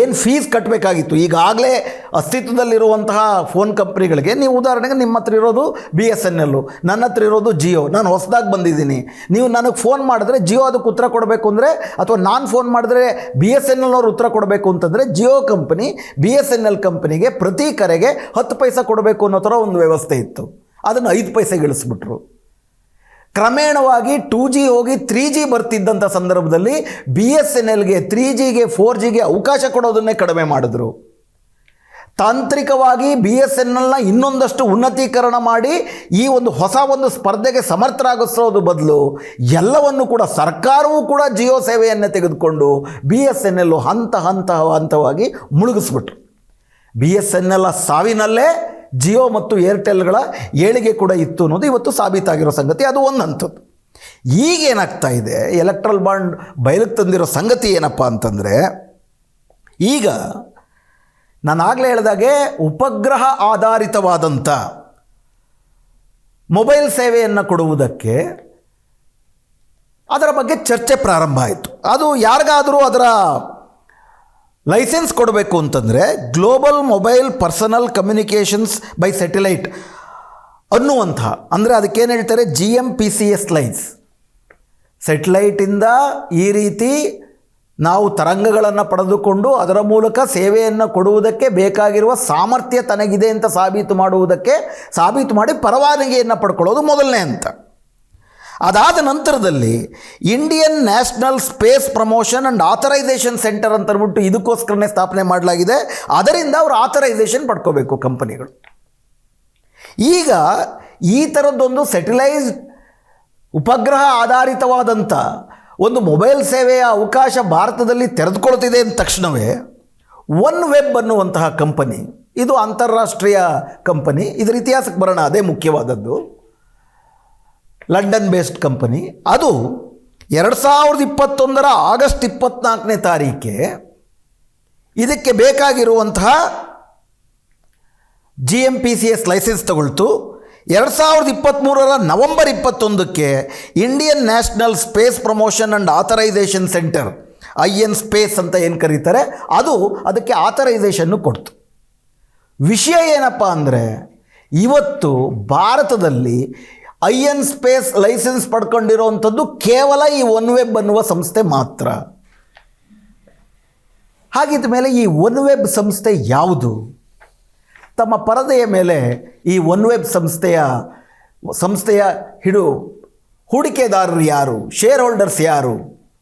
ಏನು ಫೀಸ್ ಕಟ್ಟಬೇಕಾಗಿತ್ತು ಈಗಾಗಲೇ ಅಸ್ತಿತ್ವದಲ್ಲಿರುವಂತಹ ಫೋನ್ ಕಂಪ್ನಿಗಳಿಗೆ ನೀವು ಉದಾಹರಣೆಗೆ ನಿಮ್ಮ ಹತ್ರ ಇರೋದು ಬಿ ಎಸ್ ಎನ್ ಎಲ್ಲು ನನ್ನ ಹತ್ರ ಇರೋದು ಜಿಯೋ ನಾನು ಹೊಸದಾಗಿ ಬಂದಿದ್ದೀನಿ. ನೀವು ನನಗೆ ಫೋನ್ ಮಾಡಿದ್ರೆ ಜಿಯೋ ಅದಕ್ಕೆ ಉತ್ತರ ಕೊಡಬೇಕು ಅಂದರೆ, ಅಥವಾ ನಾನು ಫೋನ್ ಮಾಡಿದ್ರೆ ಬಿ ಎಸ್ ಎನ್ ಎಲ್ನವ್ರು ಉತ್ತರ ಕೊಡಬೇಕು ಅಂತಂದರೆ Jio company B S N L ಕಂಪನಿಗೆ ಪ್ರತಿ ಕರೆಗೆ ಹತ್ತು ಪೈಸೆ ಕೊಡಬೇಕು ಅನ್ನೋ ಥರ ಒಂದು ವ್ಯವಸ್ಥೆ ಇತ್ತು. ಅದನ್ನು ಐದು ಪೈಸೆಗೆ ಇಳಿಸ್ಬಿಟ್ರು. ಕ್ರಮೇಣವಾಗಿ ಟೂ ಜಿ ಹೋಗಿ ತ್ರೀ ಜಿ ಬರ್ತಿದ್ದಂಥ ಸಂದರ್ಭದಲ್ಲಿ ಬಿ ಎಸ್ ಎನ್ ಎಲ್ಗೆ ತ್ರೀ ಜಿಗೆ ಫೋರ್ ಜಿಗೆ ಅವಕಾಶ ಕೊಡೋದನ್ನೇ ಕಡಿಮೆ ಮಾಡಿದ್ರು. ತಾಂತ್ರಿಕವಾಗಿ ಬಿ ಎಸ್ ಎನ್ ಎಲ್ನ ಇನ್ನೊಂದಷ್ಟು ಉನ್ನತೀಕರಣ ಮಾಡಿ ಈ ಒಂದು ಹೊಸ ಒಂದು ಸ್ಪರ್ಧೆಗೆ ಸಮರ್ಥರಾಗಿಸೋದು ಬದಲು ಎಲ್ಲವನ್ನು ಕೂಡ ಸರ್ಕಾರವೂ ಕೂಡ ಜಿಯೋ ಸೇವೆಯನ್ನೇ ತೆಗೆದುಕೊಂಡು ಬಿ ಎಸ್ ಎನ್ ಎಲ್ ಹಂತ ಹಂತ ಹಂತವಾಗಿ ಮುಳುಗಿಸ್ಬಿಟ್ರು. ಬಿ ಎಸ್ ಎನ್ ಎಲ್ ಸಾವಿನಲ್ಲೇ ಜಿಯೋ ಮತ್ತು ಏರ್ಟೆಲ್ಗಳ ಏಳಿಗೆ ಕೂಡ ಇತ್ತು ಅನ್ನೋದು ಇವತ್ತು ಸಾಬೀತಾಗಿರೋ ಸಂಗತಿ. ಅದು ಒಂದು ಈಗ ಈಗೇನಾಗ್ತಾ ಇದೆ? ಎಲೆಕ್ಟ್ರಲ್ ಬಾಂಡ್ ಬಯಲಿಗೆ ತಂದಿರೋ ಸಂಗತಿ ಏನಪ್ಪ ಅಂತಂದರೆ, ಈಗ ನಾನು ಆಗಲೇ ಹೇಳಿದಾಗೆ ಉಪಗ್ರಹ ಆಧಾರಿತವಾದಂಥ ಮೊಬೈಲ್ ಸೇವೆಯನ್ನು ಕೊಡುವುದಕ್ಕೆ ಅದರ ಬಗ್ಗೆ ಚರ್ಚೆ ಪ್ರಾರಂಭ ಆಯಿತು. ಅದು ಯಾರಿಗಾದರೂ ಅದರ ಲೈಸೆನ್ಸ್ ಕೊಡಬೇಕು ಅಂತಂದರೆ global mobile personal communications by satellite ಅನ್ನುವಂಥ, ಅಂದರೆ ಅದಕ್ಕೇನು ಹೇಳ್ತಾರೆ? G M P C S lines. ಸೆಟ್ಲೈಟಿಂದ ಈ ರೀತಿ ನಾವು ತರಂಗಗಳನ್ನು ಪಡೆದುಕೊಂಡು ಅದರ ಮೂಲಕ ಸೇವೆಯನ್ನು ಕೊಡುವುದಕ್ಕೆ ಬೇಕಾಗಿರುವ ಸಾಮರ್ಥ್ಯ ತನಗಿದೆ ಅಂತ ಸಾಬೀತು ಮಾಡುವುದಕ್ಕೆ ಸಾಬೀತು ಮಾಡಿ ಪರವಾನಗಿಯನ್ನು ಪಡ್ಕೊಳ್ಳೋದು ಮೊದಲನೇ ಅಂತ ಅದಾದ ನಂತರದಲ್ಲಿ Indian National Space Promotion and Authorisation Centre ಅಂತ ಅಂದ್ಬಿಟ್ಟು ಇದಕ್ಕೋಸ್ಕರನೇ ಸ್ಥಾಪನೆ ಮಾಡಲಾಗಿದೆ. ಅದರಿಂದ ಅವರು ಆಥರೈಸೇಷನ್ ಪಡ್ಕೋಬೇಕು ಕಂಪನಿಗಳು. ಈಗ ಈ ಥರದ್ದೊಂದು ಸೆಟಲೈಸ್ಡ್ ಉಪಗ್ರಹ ಆಧಾರಿತವಾದಂಥ ಒಂದು ಮೊಬೈಲ್ ಸೇವೆಯ ಅವಕಾಶ ಭಾರತದಲ್ಲಿ ತೆರೆದುಕೊಳ್ತಿದೆ ಅಂದ ತಕ್ಷಣವೇ ಒನ್ ವೆಬ್ ಅನ್ನುವಂತಹ ಕಂಪನಿ, ಇದು ಅಂತಾರಾಷ್ಟ್ರೀಯ ಕಂಪನಿ, ಇದರ ಇತಿಹಾಸಕ್ಕೆ ಬರೋಣ, ಅದೇ ಮುಖ್ಯವಾದದ್ದು. London based company. ಅದು ಎರಡು ಸಾವಿರದ ಇಪ್ಪತ್ತೊಂದರ ಆಗಸ್ಟ್ ಇಪ್ಪತ್ನಾಲ್ಕನೇ ತಾರೀಕೆ ಇದಕ್ಕೆ ಬೇಕಾಗಿರುವಂತಹ G M P C S licence ತಗೊಳ್ತು. ಎರಡು ಸಾವಿರದ ಇಪ್ಪತ್ತ್ಮೂರರ November ಇಪ್ಪತ್ತೊಂದಕ್ಕೆ Indian National Space Promotion and Authorisation Centre I N space ಅಂತ ಏನು ಕರೀತಾರೆ? ಅದು ಅದಕ್ಕೆ ಆಥರೈಸೇಷನ್ನು ಕೊಡ್ತು. ವಿಷಯ ಏನಪ್ಪ ಅಂದರೆ, ಇವತ್ತು ಭಾರತದಲ್ಲಿ ಐ ಎನ್ ಸ್ಪೇಸ್ ಲೈಸೆನ್ಸ್ ಪಡ್ಕೊಂಡಿರೋವಂಥದ್ದು ಕೇವಲ ಈ ಒನ್ ವೆಬ್ ಅನ್ನುವ ಸಂಸ್ಥೆ ಮಾತ್ರ. ಹಾಗಿದ್ದ ಮೇಲೆ ಈ ಒನ್ ವೆಬ್ ಸಂಸ್ಥೆ ಯಾವುದು? ತಮ್ಮ ಪರದೆಯ ಮೇಲೆ ಈ ಒನ್ ವೆಬ್ ಸಂಸ್ಥೆಯ ಸಂಸ್ಥೆಯ ಹಿಡು, ಹೂಡಿಕೆದಾರರು ಯಾರು? ಶೇರ್ ಹೋಲ್ಡರ್ಸ್ ಯಾರು?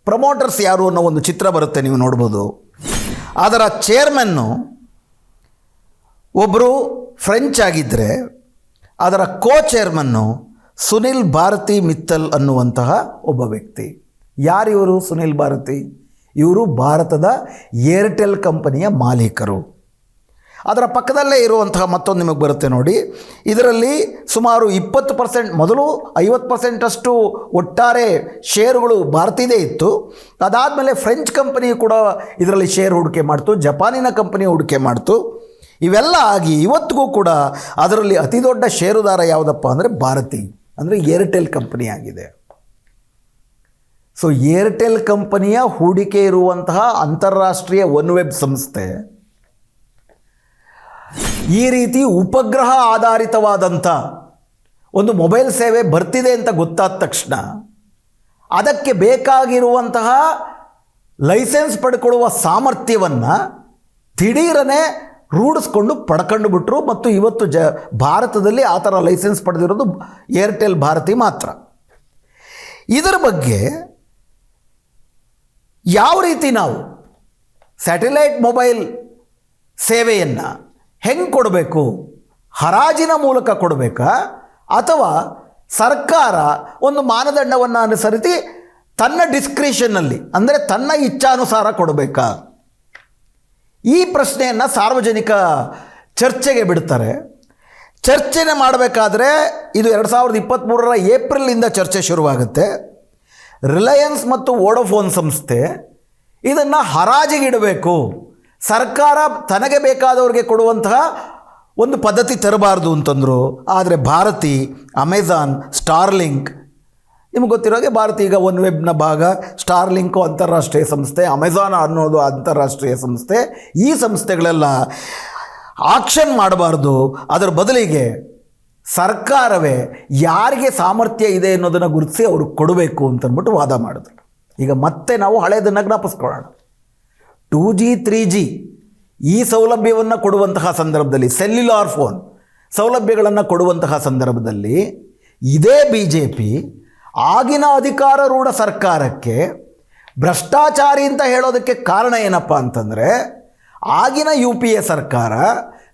ಪ್ರಮೋಟರ್ಸ್ ಯಾರು ಅನ್ನೋ ಒಂದು ಚಿತ್ರ ಬರುತ್ತೆ ನೀವು ನೋಡ್ಬೋದು. ಅದರ ಚೇರ್ಮನ್ನು ಒಬ್ಬರು ಫ್ರೆಂಚ್ ಆಗಿದ್ದರೆ ಅದರ ಕೋ ಚೇರ್ಮನ್ನು ಸುನಿಲ್ ಭಾರತಿ ಮಿತ್ತಲ್ ಅನ್ನುವಂತಹ ಒಬ್ಬ ವ್ಯಕ್ತಿ. ಯಾರಿವರು ಸುನಿಲ್ ಭಾರತಿ? ಇವರು ಭಾರತದ ಏರ್ಟೆಲ್ ಕಂಪನಿಯ ಮಾಲೀಕರು. ಅದರ ಪಕ್ಕದಲ್ಲೇ ಇರುವಂತಹ ಮತ್ತೊಂದು ನಿಮಗೆ ಬರುತ್ತೆ ನೋಡಿ. ಇದರಲ್ಲಿ ಸುಮಾರು ಇಪ್ಪತ್ತು ಪರ್ಸೆಂಟ್ ಮೊದಲು ಐವತ್ತು ಪರ್ಸೆಂಟಷ್ಟು ಒಟ್ಟಾರೆ ಶೇರುಗಳು ಭಾರತೀದೇ ಇತ್ತು. ಅದಾದಮೇಲೆ ಫ್ರೆಂಚ್ ಕಂಪನಿ ಕೂಡ ಇದರಲ್ಲಿ ಶೇರ್ ಹೂಡಿಕೆ ಮಾಡ್ತು, ಜಪಾನಿನ ಕಂಪನಿ ಹೂಡಿಕೆ ಮಾಡ್ತು. ಇವೆಲ್ಲ ಆಗಿ ಇವತ್ತಿಗೂ ಕೂಡ ಅದರಲ್ಲಿ ಅತಿ ದೊಡ್ಡ ಷೇರುದಾರ ಯಾವುದಪ್ಪ ಅಂದರೆ ಭಾರತಿ. ಅಂದರೆ ಏರ್ಟೆಲ್ ಕಂಪನಿ ಆಗಿದೆ. ಸೊ ಏರ್ಟೆಲ್ ಕಂಪನಿಯ ಹೂಡಿಕೆ ಇರುವಂತಹ ಅಂತಾರಾಷ್ಟ್ರೀಯ ಒನ್ ವೆಬ್ ಸಂಸ್ಥೆ ಈ ರೀತಿ ಉಪಗ್ರಹ ಆಧಾರಿತವಾದಂಥ ಒಂದು ಮೊಬೈಲ್ ಸೇವೆ ಬರ್ತಿದೆ ಅಂತ ಗೊತ್ತಾದ ತಕ್ಷಣ ಅದಕ್ಕೆ ಬೇಕಾಗಿರುವಂತಹ ಲೈಸೆನ್ಸ್ ಪಡ್ಕೊಳ್ಳುವ ಸಾಮರ್ಥ್ಯವನ್ನು ದಿಢೀರನೆ ರೂಢಿಸ್ಕೊಂಡು ಪಡ್ಕೊಂಡು ಬಿಟ್ರು ಮತ್ತು ಇವತ್ತು ಜ ಭಾರತದಲ್ಲಿ ಆ ಥರ ಲೈಸೆನ್ಸ್ ಪಡೆದಿರೋದು ಏರ್ಟೆಲ್ ಭಾರತಿ ಮಾತ್ರ. ಇದರ ಬಗ್ಗೆ ಯಾವ ರೀತಿ ನಾವು ಸ್ಯಾಟಲೈಟ್ ಮೊಬೈಲ್ ಸೇವೆಯನ್ನು ಹೆಂಗೆ ಕೊಡಬೇಕು, ಹರಾಜಿನ ಮೂಲಕ ಕೊಡಬೇಕಾ, ಅಥವಾ ಸರ್ಕಾರ ಒಂದು ಮಾನದಂಡವನ್ನು ಅನುಸರಿಸಿ ತನ್ನ ಡಿಸ್ಕ್ರಿಷನ್ನಲ್ಲಿ ಅಂದರೆ ತನ್ನ ಇಚ್ಛಾನುಸಾರ ಕೊಡಬೇಕಾ? ಈ ಪ್ರಶ್ನೆಯನ್ನು ಸಾರ್ವಜನಿಕ ಚರ್ಚೆಗೆ ಬಿಡ್ತಾರೆ. ಚರ್ಚೆನೆ ಮಾಡಬೇಕಾದ್ರೆ ಇದು ಎರಡು ಸಾವಿರದ ಇಪ್ಪತ್ತ್ಮೂರರ ಏಪ್ರಿಲಿಂದ ಚರ್ಚೆ ಶುರುವಾಗುತ್ತೆ. ರಿಲಯನ್ಸ್ ಮತ್ತು ವೋಡೋಫೋನ್ ಸಂಸ್ಥೆ ಇದನ್ನು ಹರಾಜಿಗಿಡಬೇಕು ಸರ್ಕಾರ ತನಗೆ ಬೇಕಾದವ್ರಿಗೆ ಕೊಡುವಂತಹ ಒಂದು ಪದ್ಧತಿ ತರಬಾರ್ದು ಅಂತಂದರು. ಆದರೆ ಭಾರತಿ, ಅಮೆಜಾನ್, ಸ್ಟಾರ್ಲಿಂಕ್ ನಿಮ್ಗೆ ಗೊತ್ತಿರೋಗೆ ಭಾರತ ಈಗ ಒನ್ ವೆಬ್ನ ಭಾಗ ಸ್ಟಾರ್ಲಿಂಕು ಅಂತಾರಾಷ್ಟ್ರೀಯ ಸಂಸ್ಥೆ ಅಮೆಝಾನ್ ಅನ್ನೋದು ಅಂತಾರಾಷ್ಟ್ರೀಯ ಸಂಸ್ಥೆ. ಈ ಸಂಸ್ಥೆಗಳೆಲ್ಲ ಆಕ್ಷನ್ ಮಾಡಬಾರ್ದು. ಅದರ ಬದಲಿಗೆ ಸರ್ಕಾರವೇ ಯಾರಿಗೆ ಸಾಮರ್ಥ್ಯ ಇದೆ ಅನ್ನೋದನ್ನು ಗುರುತಿಸಿ ಅವ್ರಿಗೆ ಕೊಡಬೇಕು ಅಂತಂದ್ಬಿಟ್ಟು ವಾದ ಮಾಡಿದ್ರು. ಈಗ ಮತ್ತೆ ನಾವು ಹಳೆಯದನ್ನು ಜ್ಞಾಪಿಸ್ಕೊಳ್ಳೋಣ. ಟೂ ಜಿ ತ್ರೀ ಜಿ ಈ ಸೌಲಭ್ಯವನ್ನು ಕೊಡುವಂತಹ ಸಂದರ್ಭದಲ್ಲಿ ಸೆಲ್ಯುಲಾರ್ ಫೋನ್ ಸೌಲಭ್ಯಗಳನ್ನು ಕೊಡುವಂತಹ ಸಂದರ್ಭದಲ್ಲಿ ಇದೇ ಬಿ ಜೆ ಪಿ ಆಗಿನ ಅಧಿಕಾರರೂಢ ಸರ್ಕಾರಕ್ಕೆ ಭ್ರಷ್ಟಾಚಾರಿ ಅಂತ ಹೇಳೋದಕ್ಕೆ ಕಾರಣ ಏನಪ್ಪ ಅಂತಂದರೆ ಆಗಿನ ಯು ಪಿ ಎ ಸರ್ಕಾರ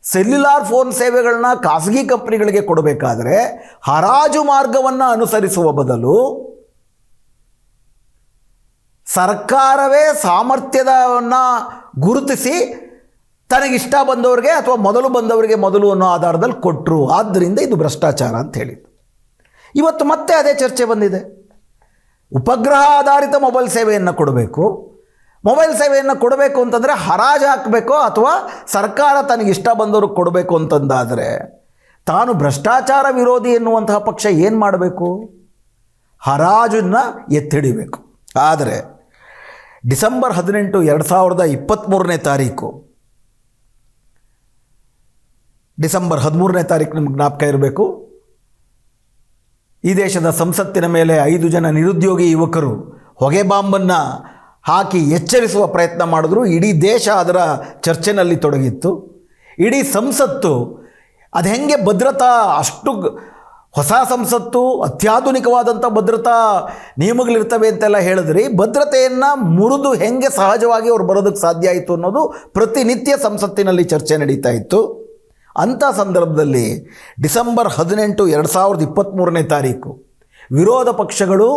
ಸೆಲ್ಯುಲಾರ್ ಫೋನ್ ಸೇವೆಗಳನ್ನ ಖಾಸಗಿ ಕಂಪ್ನಿಗಳಿಗೆ ಕೊಡಬೇಕಾದರೆ ಹರಾಜು ಮಾರ್ಗವನ್ನು ಅನುಸರಿಸುವ ಬದಲು ಸರ್ಕಾರವೇ ಸಾಮರ್ಥ್ಯದವನ್ನು ಗುರುತಿಸಿ ತನಗಿಷ್ಟ ಬಂದವರಿಗೆ ಅಥವಾ ಮೊದಲು ಬಂದವರಿಗೆ ಮೊದಲು ಅನ್ನೋ ಆಧಾರದಲ್ಲಿ ಕೊಟ್ಟರು ಆದ್ದರಿಂದ ಇದು ಭ್ರಷ್ಟಾಚಾರ ಅಂತ ಹೇಳಿದ್ದು. ಇವತ್ತು ಮತ್ತೆ ಅದೇ ಚರ್ಚೆ ಬಂದಿದೆ. ಉಪಗ್ರಹ ಆಧಾರಿತ ಮೊಬೈಲ್ ಸೇವೆಯನ್ನು ಕೊಡಬೇಕು. ಮೊಬೈಲ್ ಸೇವೆಯನ್ನು ಕೊಡಬೇಕು ಅಂತಂದರೆ ಹರಾಜು ಹಾಕಬೇಕು ಅಥವಾ ಸರ್ಕಾರ ತನಗಿಷ್ಟ ಇಷ್ಟ ಬಂದವ್ರಿಗೆ ಕೊಡಬೇಕು ಅಂತಂದಾದರೆ ತಾನು ಭ್ರಷ್ಟಾಚಾರ ವಿರೋಧಿ ಎನ್ನುವಂತಹ ಪಕ್ಷ ಏನು ಮಾಡಬೇಕು? ಹರಾಜನ್ನು ಎತ್ತಿಡಿಬೇಕು. ಆದರೆ ಡಿಸೆಂಬರ್ ಹದಿನೆಂಟು ಎರಡು ಸಾವಿರದ ಇಪ್ಪತ್ತ್ಮೂರನೇ ತಾರೀಕು, ಡಿಸೆಂಬರ್ ಹದಿಮೂರನೇ ತಾರೀಕು ನಿಮ್ಗೆ ಜ್ಞಾಪಕ ಇರಬೇಕು. ಈ ದೇಶದ ಸಂಸತ್ತಿನ ಮೇಲೆ ಐದು ಜನ ನಿರುದ್ಯೋಗಿ ಯುವಕರು ಹೊಗೆ ಬಾಂಬನ್ನು ಹಾಕಿ ಎಚ್ಚರಿಸುವ ಪ್ರಯತ್ನ ಮಾಡಿದ್ರು. ಇಡೀ ದೇಶ ಅದರ ಚರ್ಚೆನಲ್ಲಿ ತೊಡಗಿತ್ತು. ಇಡೀ ಸಂಸತ್ತು ಅದು ಹೆಂಗೆ ಭದ್ರತಾ, ಅಷ್ಟು ಹೊಸ ಸಂಸತ್ತು, ಅತ್ಯಾಧುನಿಕವಾದಂಥ ಭದ್ರತಾ ನಿಯಮಗಳಿರ್ತವೆ ಅಂತೆಲ್ಲ ಹೇಳಿದ್ರಿ. ಭದ್ರತೆಯನ್ನು ಮುರಿದು ಹೆಂಗೆ ಸಹಜವಾಗಿ ಅವ್ರು ಬರೋದಕ್ಕೆ ಸಾಧ್ಯ ಆಯಿತು ಅನ್ನೋದು ಪ್ರತಿನಿತ್ಯ ಸಂಸತ್ತಿನಲ್ಲಿ ಚರ್ಚೆ ನಡೀತಾ ಇತ್ತು. ಅಂಥ ಸಂದರ್ಭದಲ್ಲಿ ಡಿಸೆಂಬರ್ ಹದಿನೆಂಟು ಎರಡು ಸಾವಿರದ ಇಪ್ಪತ್ತ್ಮೂರನೇ ತಾರೀಕು ವಿರೋಧ ಪಕ್ಷಗಳು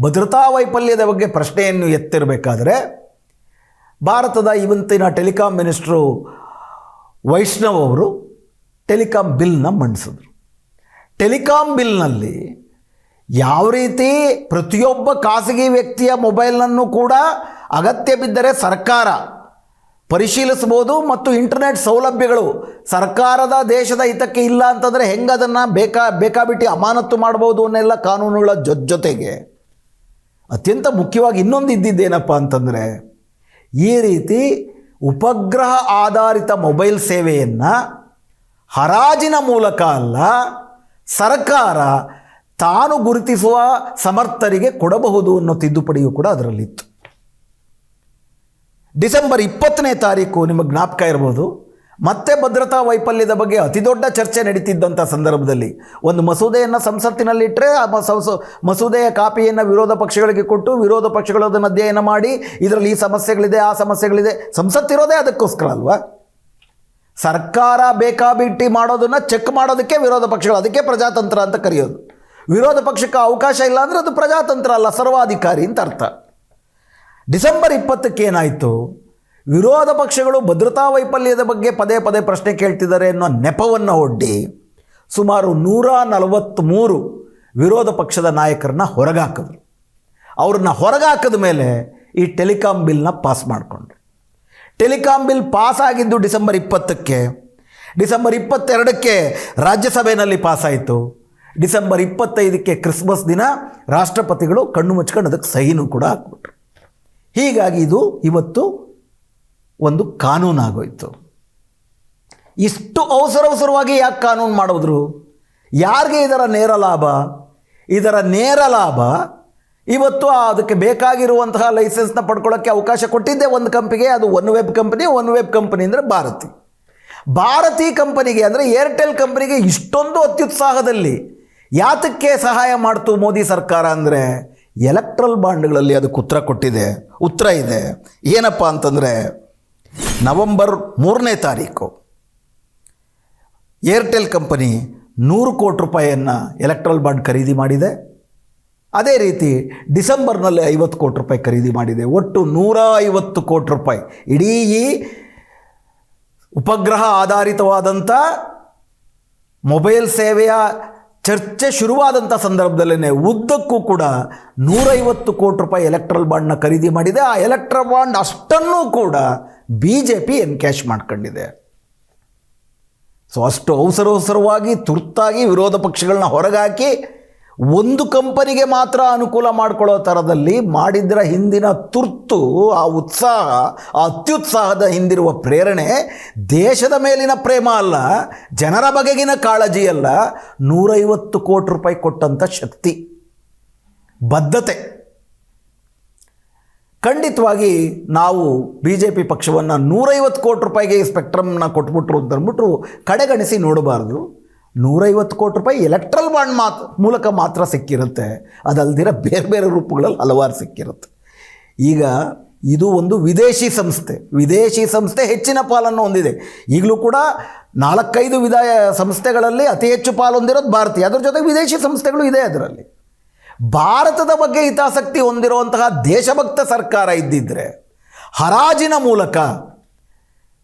ಭದ್ರತಾ ವೈಫಲ್ಯದ ಬಗ್ಗೆ ಪ್ರಶ್ನೆಯನ್ನು ಎತ್ತಿರಬೇಕಾದರೆ ಭಾರತದ ಇವತ್ತಿನ ಟೆಲಿಕಾಂ ಮಿನಿಸ್ಟ್ರು ವೈಷ್ಣವ್ ಅವರು ಟೆಲಿಕಾಂ ಬಿಲ್ನ ಮಂಡಿಸಿದ್ರು. ಟೆಲಿಕಾಂ ಬಿಲ್ನಲ್ಲಿ ಯಾವ ರೀತಿ ಪ್ರತಿಯೊಬ್ಬ ಖಾಸಗಿ ವ್ಯಕ್ತಿಯ ಮೊಬೈಲನ್ನು ಕೂಡ ಅಗತ್ಯ ಬಿದ್ದರೆ ಸರ್ಕಾರ ಪರಿಶೀಲಿಸ್ಬೋದು ಮತ್ತು ಇಂಟರ್ನೆಟ್ ಸೌಲಭ್ಯಗಳು ಸರ್ಕಾರದ ದೇಶದ ಹಿತಕ್ಕೆ ಇಲ್ಲ ಅಂತಂದರೆ ಹೆಂಗೆ ಅದನ್ನು ಬೇಕಾ, ಬೇಕಾಬಿಟ್ಟು ಅಮಾನತ್ತು ಮಾಡ್ಬೋದು ಅನ್ನೆಲ್ಲ ಕಾನೂನುಗಳ ಜೊ, ಜೊತೆಗೆ. ಅತ್ಯಂತ ಮುಖ್ಯವಾಗಿ ಇನ್ನೊಂದು ಇದ್ದಿದ್ದೇನಪ್ಪ ಅಂತಂದರೆ ಈ ರೀತಿ ಉಪಗ್ರಹ ಆಧಾರಿತ ಮೊಬೈಲ್ ಸೇವೆಯನ್ನು ಹರಾಜಿನ ಮೂಲಕ ಅಲ್ಲ, ಸರ್ಕಾರ ತಾನು ಗುರುತಿಸುವ ಸಮರ್ಥರಿಗೆ ಕೊಡಬಹುದು ಅನ್ನೋ ತಿದ್ದುಪಡಿಯೂ ಕೂಡ ಅದರಲ್ಲಿತ್ತು. ಡಿಸೆಂಬರ್ ಇಪ್ಪತ್ತನೇ ತಾರೀಕು ನಿಮಗೆ ಜ್ಞಾಪಕ ಇರ್ಬೋದು. ಮತ್ತೆ ಭದ್ರತಾ ವೈಫಲ್ಯದ ಬಗ್ಗೆ ಅತಿ ದೊಡ್ಡ ಚರ್ಚೆ ನಡೀತಿದ್ದಂಥ ಸಂದರ್ಭದಲ್ಲಿ ಒಂದು ಮಸೂದೆಯನ್ನು ಸಂಸತ್ತಿನಲ್ಲಿಟ್ಟರೆ ಆ ಮಸೂದೆಯ ಕಾಪಿಯನ್ನು ವಿರೋಧ ಪಕ್ಷಗಳಿಗೆ ಕೊಟ್ಟು ವಿರೋಧ ಪಕ್ಷಗಳು ಅದನ್ನು ಅಧ್ಯಯನ ಮಾಡಿ ಇದರಲ್ಲಿ ಈ ಸಮಸ್ಯೆಗಳಿದೆ, ಆ ಸಮಸ್ಯೆಗಳಿದೆ. ಸಂಸತ್ತಿರೋದೇ ಅದಕ್ಕೋಸ್ಕರ ಅಲ್ವಾ? ಸರ್ಕಾರ ಬೇಕಾಬಿಟ್ಟಿ ಮಾಡೋದನ್ನು ಚೆಕ್ ಮಾಡೋದಕ್ಕೆ ವಿರೋಧ ಪಕ್ಷಗಳು, ಅದಕ್ಕೆ ಪ್ರಜಾತಂತ್ರ ಅಂತ ಕರೆಯೋದು. ವಿರೋಧ ಪಕ್ಷಕ್ಕೆ ಅವಕಾಶ ಇಲ್ಲ ಅಂದರೆ ಅದು ಪ್ರಜಾತಂತ್ರ ಅಲ್ಲ, ಸರ್ವಾಧಿಕಾರಿ ಅಂತ ಅರ್ಥ. ಡಿಸೆಂಬರ್ ಇಪ್ಪತ್ತಕ್ಕೆ ಏನಾಯಿತು? ವಿರೋಧ ಪಕ್ಷಗಳು ಭದ್ರತಾ ವೈಫಲ್ಯದ ಬಗ್ಗೆ ಪದೇ ಪದೇ ಪ್ರಶ್ನೆ ಕೇಳ್ತಿದ್ದಾರೆ ಅನ್ನೋ ನೆಪವನ್ನು ಒಡ್ಡಿ ಸುಮಾರು ನೂರ ನಲವತ್ತ್ಮೂರು ವಿರೋಧ ಪಕ್ಷದ ನಾಯಕರನ್ನ ಹೊರಗಾಕಿದ್ರು. ಅವ್ರನ್ನ ಹೊರಗಾಕಿದ ಮೇಲೆ ಈ ಟೆಲಿಕಾಂ ಬಿಲ್ನ ಪಾಸ್ ಮಾಡಿಕೊಂಡ್ರು. ಟೆಲಿಕಾಂ ಬಿಲ್ ಪಾಸ್ ಆಗಿದ್ದು ಡಿಸೆಂಬರ್ ಇಪ್ಪತ್ತಕ್ಕೆ. ಡಿಸೆಂಬರ್ ಇಪ್ಪತ್ತೆರಡಕ್ಕೆ ರಾಜ್ಯಸಭೆಯಲ್ಲಿ ಪಾಸಾಯಿತು ಡಿಸೆಂಬರ್ ಇಪ್ಪತ್ತೈದಕ್ಕೆ ಕ್ರಿಸ್ಮಸ್ ದಿನ ರಾಷ್ಟ್ರಪತಿಗಳು ಕಣ್ಣು ಮುಚ್ಕೊಂಡು ಅದಕ್ಕೆ ಸಹಿನೂ ಕೂಡ ಹಾಕ್ಬಿಟ್ರು. ಹೀಗಾಗಿ ಇದು ಇವತ್ತು ಒಂದು ಕಾನೂನಾಗೋಯಿತು. ಇಷ್ಟು ಅವಸರ ಅವಸರವಾಗಿ ಯಾಕೆ ಕಾನೂನು ಮಾಡಿದ್ರು? ಯಾರಿಗೆ ಇದರ ನೇರ ಲಾಭ? ಇದರ ನೇರ ಲಾಭ ಇವತ್ತು ಅದಕ್ಕೆ ಬೇಕಾಗಿರುವಂತಹ ಲೈಸೆನ್ಸ್ನ ಪಡ್ಕೊಳ್ಳೋಕ್ಕೆ ಅವಕಾಶ ಕೊಟ್ಟಿದ್ದೆ ಒಂದು ಕಂಪಿಗೆ ಅದು OneWeb company, OneWeb company ಅಂದರೆ ಭಾರತಿ. ಭಾರತಿ ಕಂಪನಿಗೆ ಅಂದರೆ ಏರ್ಟೆಲ್ ಕಂಪನಿಗೆ ಇಷ್ಟೊಂದು ಅತ್ಯುತ್ಸಾಹದಲ್ಲಿ ಯಾತಕ್ಕೆ ಸಹಾಯ ಮಾಡ್ತು ಮೋದಿ ಸರ್ಕಾರ ಅಂದರೆ ಎಲೆಕ್ಟ್ರಲ್ ಬಾಂಡ್ಗಳಲ್ಲಿ ಅದಕ್ಕೆ ಉತ್ತರ ಕೊಟ್ಟಿದೆ ಉತ್ತರ ಇದೆ. ಏನಪ್ಪ ಅಂತಂದರೆ, ನವಂಬರ್ ಮೂರನೇ ತಾರೀಕು ಏರ್ಟೆಲ್ ಕಂಪನಿ ನೂರು ಕೋಟಿ ರೂಪಾಯಿಯನ್ನು ಎಲೆಕ್ಟ್ರಲ್ ಬಾಂಡ್ ಖರೀದಿ ಮಾಡಿದೆ. ಅದೇ ರೀತಿ ಡಿಸೆಂಬರ್ನಲ್ಲಿ ಐವತ್ತು ಕೋಟಿ ರೂಪಾಯಿ ಖರೀದಿ ಮಾಡಿದೆ. ಒಟ್ಟು ನೂರ ಐವತ್ತು ಕೋಟಿ ರೂಪಾಯಿ. ಇಡೀ ಈ ಉಪಗ್ರಹ ಆಧಾರಿತವಾದಂಥ ಮೊಬೈಲ್ ಸೇವೆಯ ಚರ್ಚೆ ಶುರುವಾದಂಥ ಸಂದರ್ಭದಲ್ಲೇ ಉದ್ದಕ್ಕೂ ಕೂಡ ನೂರೈವತ್ತು ಕೋಟಿ ರೂಪಾಯಿ ಎಲೆಕ್ಟ್ರಲ್ ಬಾಂಡ್ನ ಖರೀದಿ ಮಾಡಿದೆ. ಆ ಎಲೆಕ್ಟ್ರಲ್ ಬಾಂಡ್ ಅಷ್ಟನ್ನೂ ಕೂಡ ಬಿ ಜೆ ಪಿ ಎನ್ಕ್ಯಾಶ್ ಮಾಡ್ಕೊಂಡಿದೆ. ಸೊ ಅಷ್ಟು ಅವಸರ ಅವಸರವಾಗಿ ತುರ್ತಾಗಿ ವಿರೋಧ ಪಕ್ಷಗಳನ್ನ ಹೊರಗಾಕಿ ಒಂದು ಕಂಪನಿಗೆ ಮಾತ್ರ ಅನುಕೂಲ ಮಾಡ್ಕೊಳ್ಳೋ ಥರದಲ್ಲಿ ಮಾಡಿದ್ರ ಹಿಂದಿನ ತುರ್ತು, ಆ ಉತ್ಸಾಹ, ಆ ಅತ್ಯುತ್ಸಾಹದ ಹಿಂದಿರುವ ಪ್ರೇರಣೆ ದೇಶದ ಮೇಲಿನ ಪ್ರೇಮ ಅಲ್ಲ, ಜನರ ಬಗೆಗಿನ ಕಾಳಜಿ ಅಲ್ಲ, ನೂರೈವತ್ತು ಕೋಟಿ ರೂಪಾಯಿ ಕೊಟ್ಟಂಥ ಶಕ್ತಿ, ಬದ್ಧತೆ. ಖಂಡಿತವಾಗಿ ನಾವು ಬಿ ಜೆ ಪಿ ಪಕ್ಷವನ್ನು ನೂರೈವತ್ತು ಕೋಟಿ ರೂಪಾಯಿಗೆ ಸ್ಪೆಕ್ಟ್ರಮ್ನ ಕೊಟ್ಬಿಟ್ರು ಅಂತಂದ್ಬಿಟ್ಟು ಕಡೆಗಣಿಸಿ ನೋಡಬಾರ್ದು. ನೂರೈವತ್ತು ಕೋಟಿ ರೂಪಾಯಿ ಎಲೆಕ್ಟ್ರಲ್ ಬಾಂಡ್ ಮಾತ್ ಮೂಲಕ ಮಾತ್ರ ಸಿಕ್ಕಿರುತ್ತೆ. ಅದಲ್ದಿರ ಬೇರೆ ಬೇರೆ ರೂಪಗಳಲ್ಲಿ ಹಲವಾರು ಸಿಕ್ಕಿರುತ್ತೆ. ಈಗ ಇದು ಒಂದು ವಿದೇಶಿ ಸಂಸ್ಥೆ. ವಿದೇಶಿ ಸಂಸ್ಥೆ ಹೆಚ್ಚಿನ ಪಾಲನ್ನು ಹೊಂದಿದೆ. ಈಗಲೂ ಕೂಡ ನಾಲ್ಕೈದು ವಿಧ ಸಂಸ್ಥೆಗಳಲ್ಲಿ ಅತಿ ಹೆಚ್ಚು ಪಾಲು ಹೊಂದಿರೋದು ಭಾರತೀಯ. ಅದರ ಜೊತೆಗೆ ವಿದೇಶಿ ಸಂಸ್ಥೆಗಳು ಇದೆ ಅದರಲ್ಲಿ. ಭಾರತದ ಬಗ್ಗೆ ಹಿತಾಸಕ್ತಿ ಹೊಂದಿರುವಂತಹ ದೇಶಭಕ್ತ ಸರ್ಕಾರ ಇದ್ದಿದ್ದರೆ ಹರಾಜಿನ ಮೂಲಕ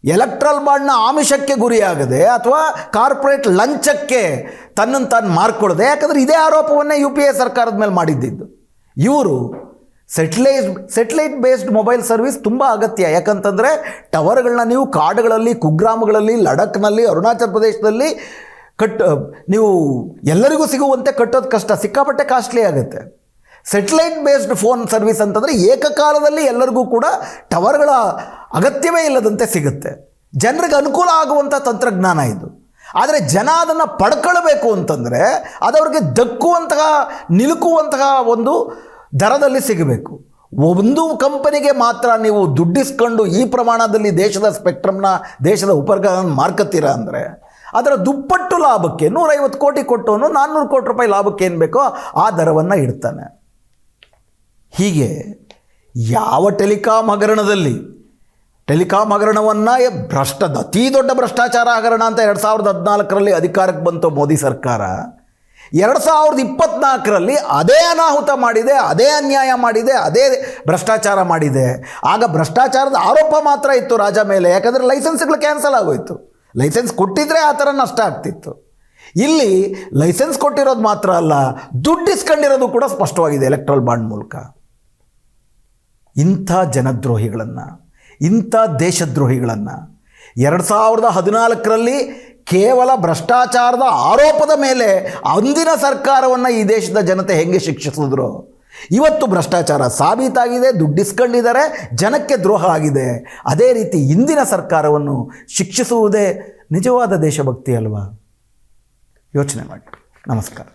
ಎಲೆಕ್ಟ್ರಲ್ ಬಾಂಡ್ನ ಆಮಿಷಕ್ಕೆ ಗುರಿಯಾಗದೆ ಅಥವಾ ಕಾರ್ಪೊರೇಟ್ ಲಂಚಕ್ಕೆ ತನ್ನನ್ನು ತಾನು ಮಾರ್ಕೊಳ್ಳದೆ ಯಾಕಂದರೆ ಇದೇ ಆರೋಪವನ್ನೇ ಯು ಪಿ ಎ ಸರ್ಕಾರದ ಮೇಲೆ ಮಾಡಿದ್ದಿದ್ದು. ಇವರು satellite satellite based mobile service ತುಂಬ ಅಗತ್ಯ. ಯಾಕಂತಂದರೆ ಟವರ್ಗಳನ್ನ ನೀವು ಕಾಡುಗಳಲ್ಲಿ, ಕುಗ್ರಾಮಗಳಲ್ಲಿ ಲಡಕ್ನಲ್ಲಿ ಅರುಣಾಚಲ ಪ್ರದೇಶದಲ್ಲಿ ಕಟ್, ನೀವು ಎಲ್ಲರಿಗೂ ಸಿಗುವಂತೆ ಕಟ್ಟೋದು ಕಷ್ಟ. ಸಿಕ್ಕಾಪಟ್ಟೆ ಕಾಸ್ಟ್ಲಿ ಆಗುತ್ತೆ. ಸೆಟ್ಲೈಟ್ ಬೇಸ್ಡ್ ಫೋನ್ ಸರ್ವಿಸ್ ಅಂತಂದರೆ ಏಕಕಾಲದಲ್ಲಿ ಎಲ್ಲರಿಗೂ ಕೂಡ ಟವರ್ಗಳ ಅಗತ್ಯವೇ ಇಲ್ಲದಂತೆ ಸಿಗುತ್ತೆ. ಜನರಿಗೆ ಅನುಕೂಲ ಆಗುವಂಥ ತಂತ್ರಜ್ಞಾನ ಇದು. ಆದರೆ ಜನ ಅದನ್ನು ಪಡ್ಕೊಳ್ಬೇಕು ಅಂತಂದರೆ ಅದವ್ರಿಗೆ ದಕ್ಕುವಂತಹ, ನಿಲುಕುವಂತಹ ಒಂದು ದರದಲ್ಲಿ ಸಿಗಬೇಕು. ಒಂದು ಕಂಪನಿಗೆ ಮಾತ್ರ ನೀವು ದುಡ್ಡಿಸ್ಕೊಂಡು ಈ ಪ್ರಮಾಣದಲ್ಲಿ ದೇಶದ ಸ್ಪೆಕ್ಟ್ರಮ್ನ, ದೇಶದ ಉಪಗ್ರಹನ ಮಾರ್ಕತ್ತೀರ ಅಂದರೆ ಅದರ ದುಪ್ಪಟ್ಟು ಲಾಭಕ್ಕೆ ನೂರೈವತ್ತು ಕೋಟಿ ಕೊಟ್ಟವನು ನಾನ್ನೂರು ಕೋಟಿ ರೂಪಾಯಿ ಲಾಭಕ್ಕೆ ಏನು ಬೇಕೋ ಆ ದರವನ್ನು ಇಡ್ತಾನೆ. ಹೀಗೆ ಯಾವ ಟೆಲಿಕಾಂ ಹಗರಣದಲ್ಲಿ ಟೆಲಿಕಾಂ ಹಗರಣವನ್ನು ಭ್ರಷ್ಟ ಅತೀ ದೊಡ್ಡ ಭ್ರಷ್ಟಾಚಾರ ಹಗರಣ ಅಂತ ಎರಡು ಸಾವಿರದ ಹದಿನಾಲ್ಕರಲ್ಲಿ ಅಧಿಕಾರಕ್ಕೆ ಬಂತು ಮೋದಿ ಸರ್ಕಾರ. ಎರಡು ಸಾವಿರದ ಇಪ್ಪತ್ನಾಲ್ಕರಲ್ಲಿ ಅದೇ ಅನಾಹುತ ಮಾಡಿದೆ, ಅದೇ ಅನ್ಯಾಯ ಮಾಡಿದೆ, ಅದೇ ಭ್ರಷ್ಟಾಚಾರ ಮಾಡಿದೆ. ಆಗ ಭ್ರಷ್ಟಾಚಾರದ ಆರೋಪ ಮಾತ್ರ ಇತ್ತು ರಾಜ ಮೇಲೆ, ಯಾಕಂದರೆ ಲೈಸೆನ್ಸ್ಗಳು ಕ್ಯಾನ್ಸಲ್ ಆಗೋಯ್ತು. ಲೈಸೆನ್ಸ್ ಕೊಟ್ಟಿದ್ರೆ ಆ ಥರ ನಷ್ಟ ಆಗ್ತಿತ್ತು. ಇಲ್ಲಿ ಲೈಸೆನ್ಸ್ ಕೊಟ್ಟಿರೋದು ಮಾತ್ರ ಅಲ್ಲ, ದುಡ್ಡು ಇಸ್ಕೊಂಡಿರೋದು ಕೂಡ ಸ್ಪಷ್ಟವಾಗಿದೆ ಎಲೆಕ್ಟ್ರಲ್ ಬಾಂಡ್ ಮೂಲಕ. ಇಂಥ ಜನದ್ರೋಹಿಗಳನ್ನು, ಇಂಥ ದೇಶದ್ರೋಹಿಗಳನ್ನು ಎರಡು ಸಾವಿರದ ಹದಿನಾಲ್ಕರಲ್ಲಿ ಕೇವಲ ಭ್ರಷ್ಟಾಚಾರದ ಆರೋಪದ ಮೇಲೆ ಅಂದಿನ ಸರ್ಕಾರವನ್ನು ಈ ದೇಶದ ಜನತೆ ಹೆಂಗೆ ಶಿಕ್ಷಿಸಿದ್ರು? ಇವತ್ತು ಭ್ರಷ್ಟಾಚಾರ ಸಾಬೀತಾಗಿದೆ ದುಡ್ಡಿಸ್ಕೊಂಡಿದ್ದಾರೆ ಜನಕ್ಕೆ ದ್ರೋಹ ಆಗಿದೆ. ಅದೇ ರೀತಿ ಇಂದಿನ ಸರ್ಕಾರವನ್ನು ಶಿಕ್ಷಿಸುವುದೇ ನಿಜವಾದ ದೇಶಭಕ್ತಿ ಅಲ್ವಾ? ಯೋಚನೆ ಮಾಡಿ. ನಮಸ್ಕಾರ.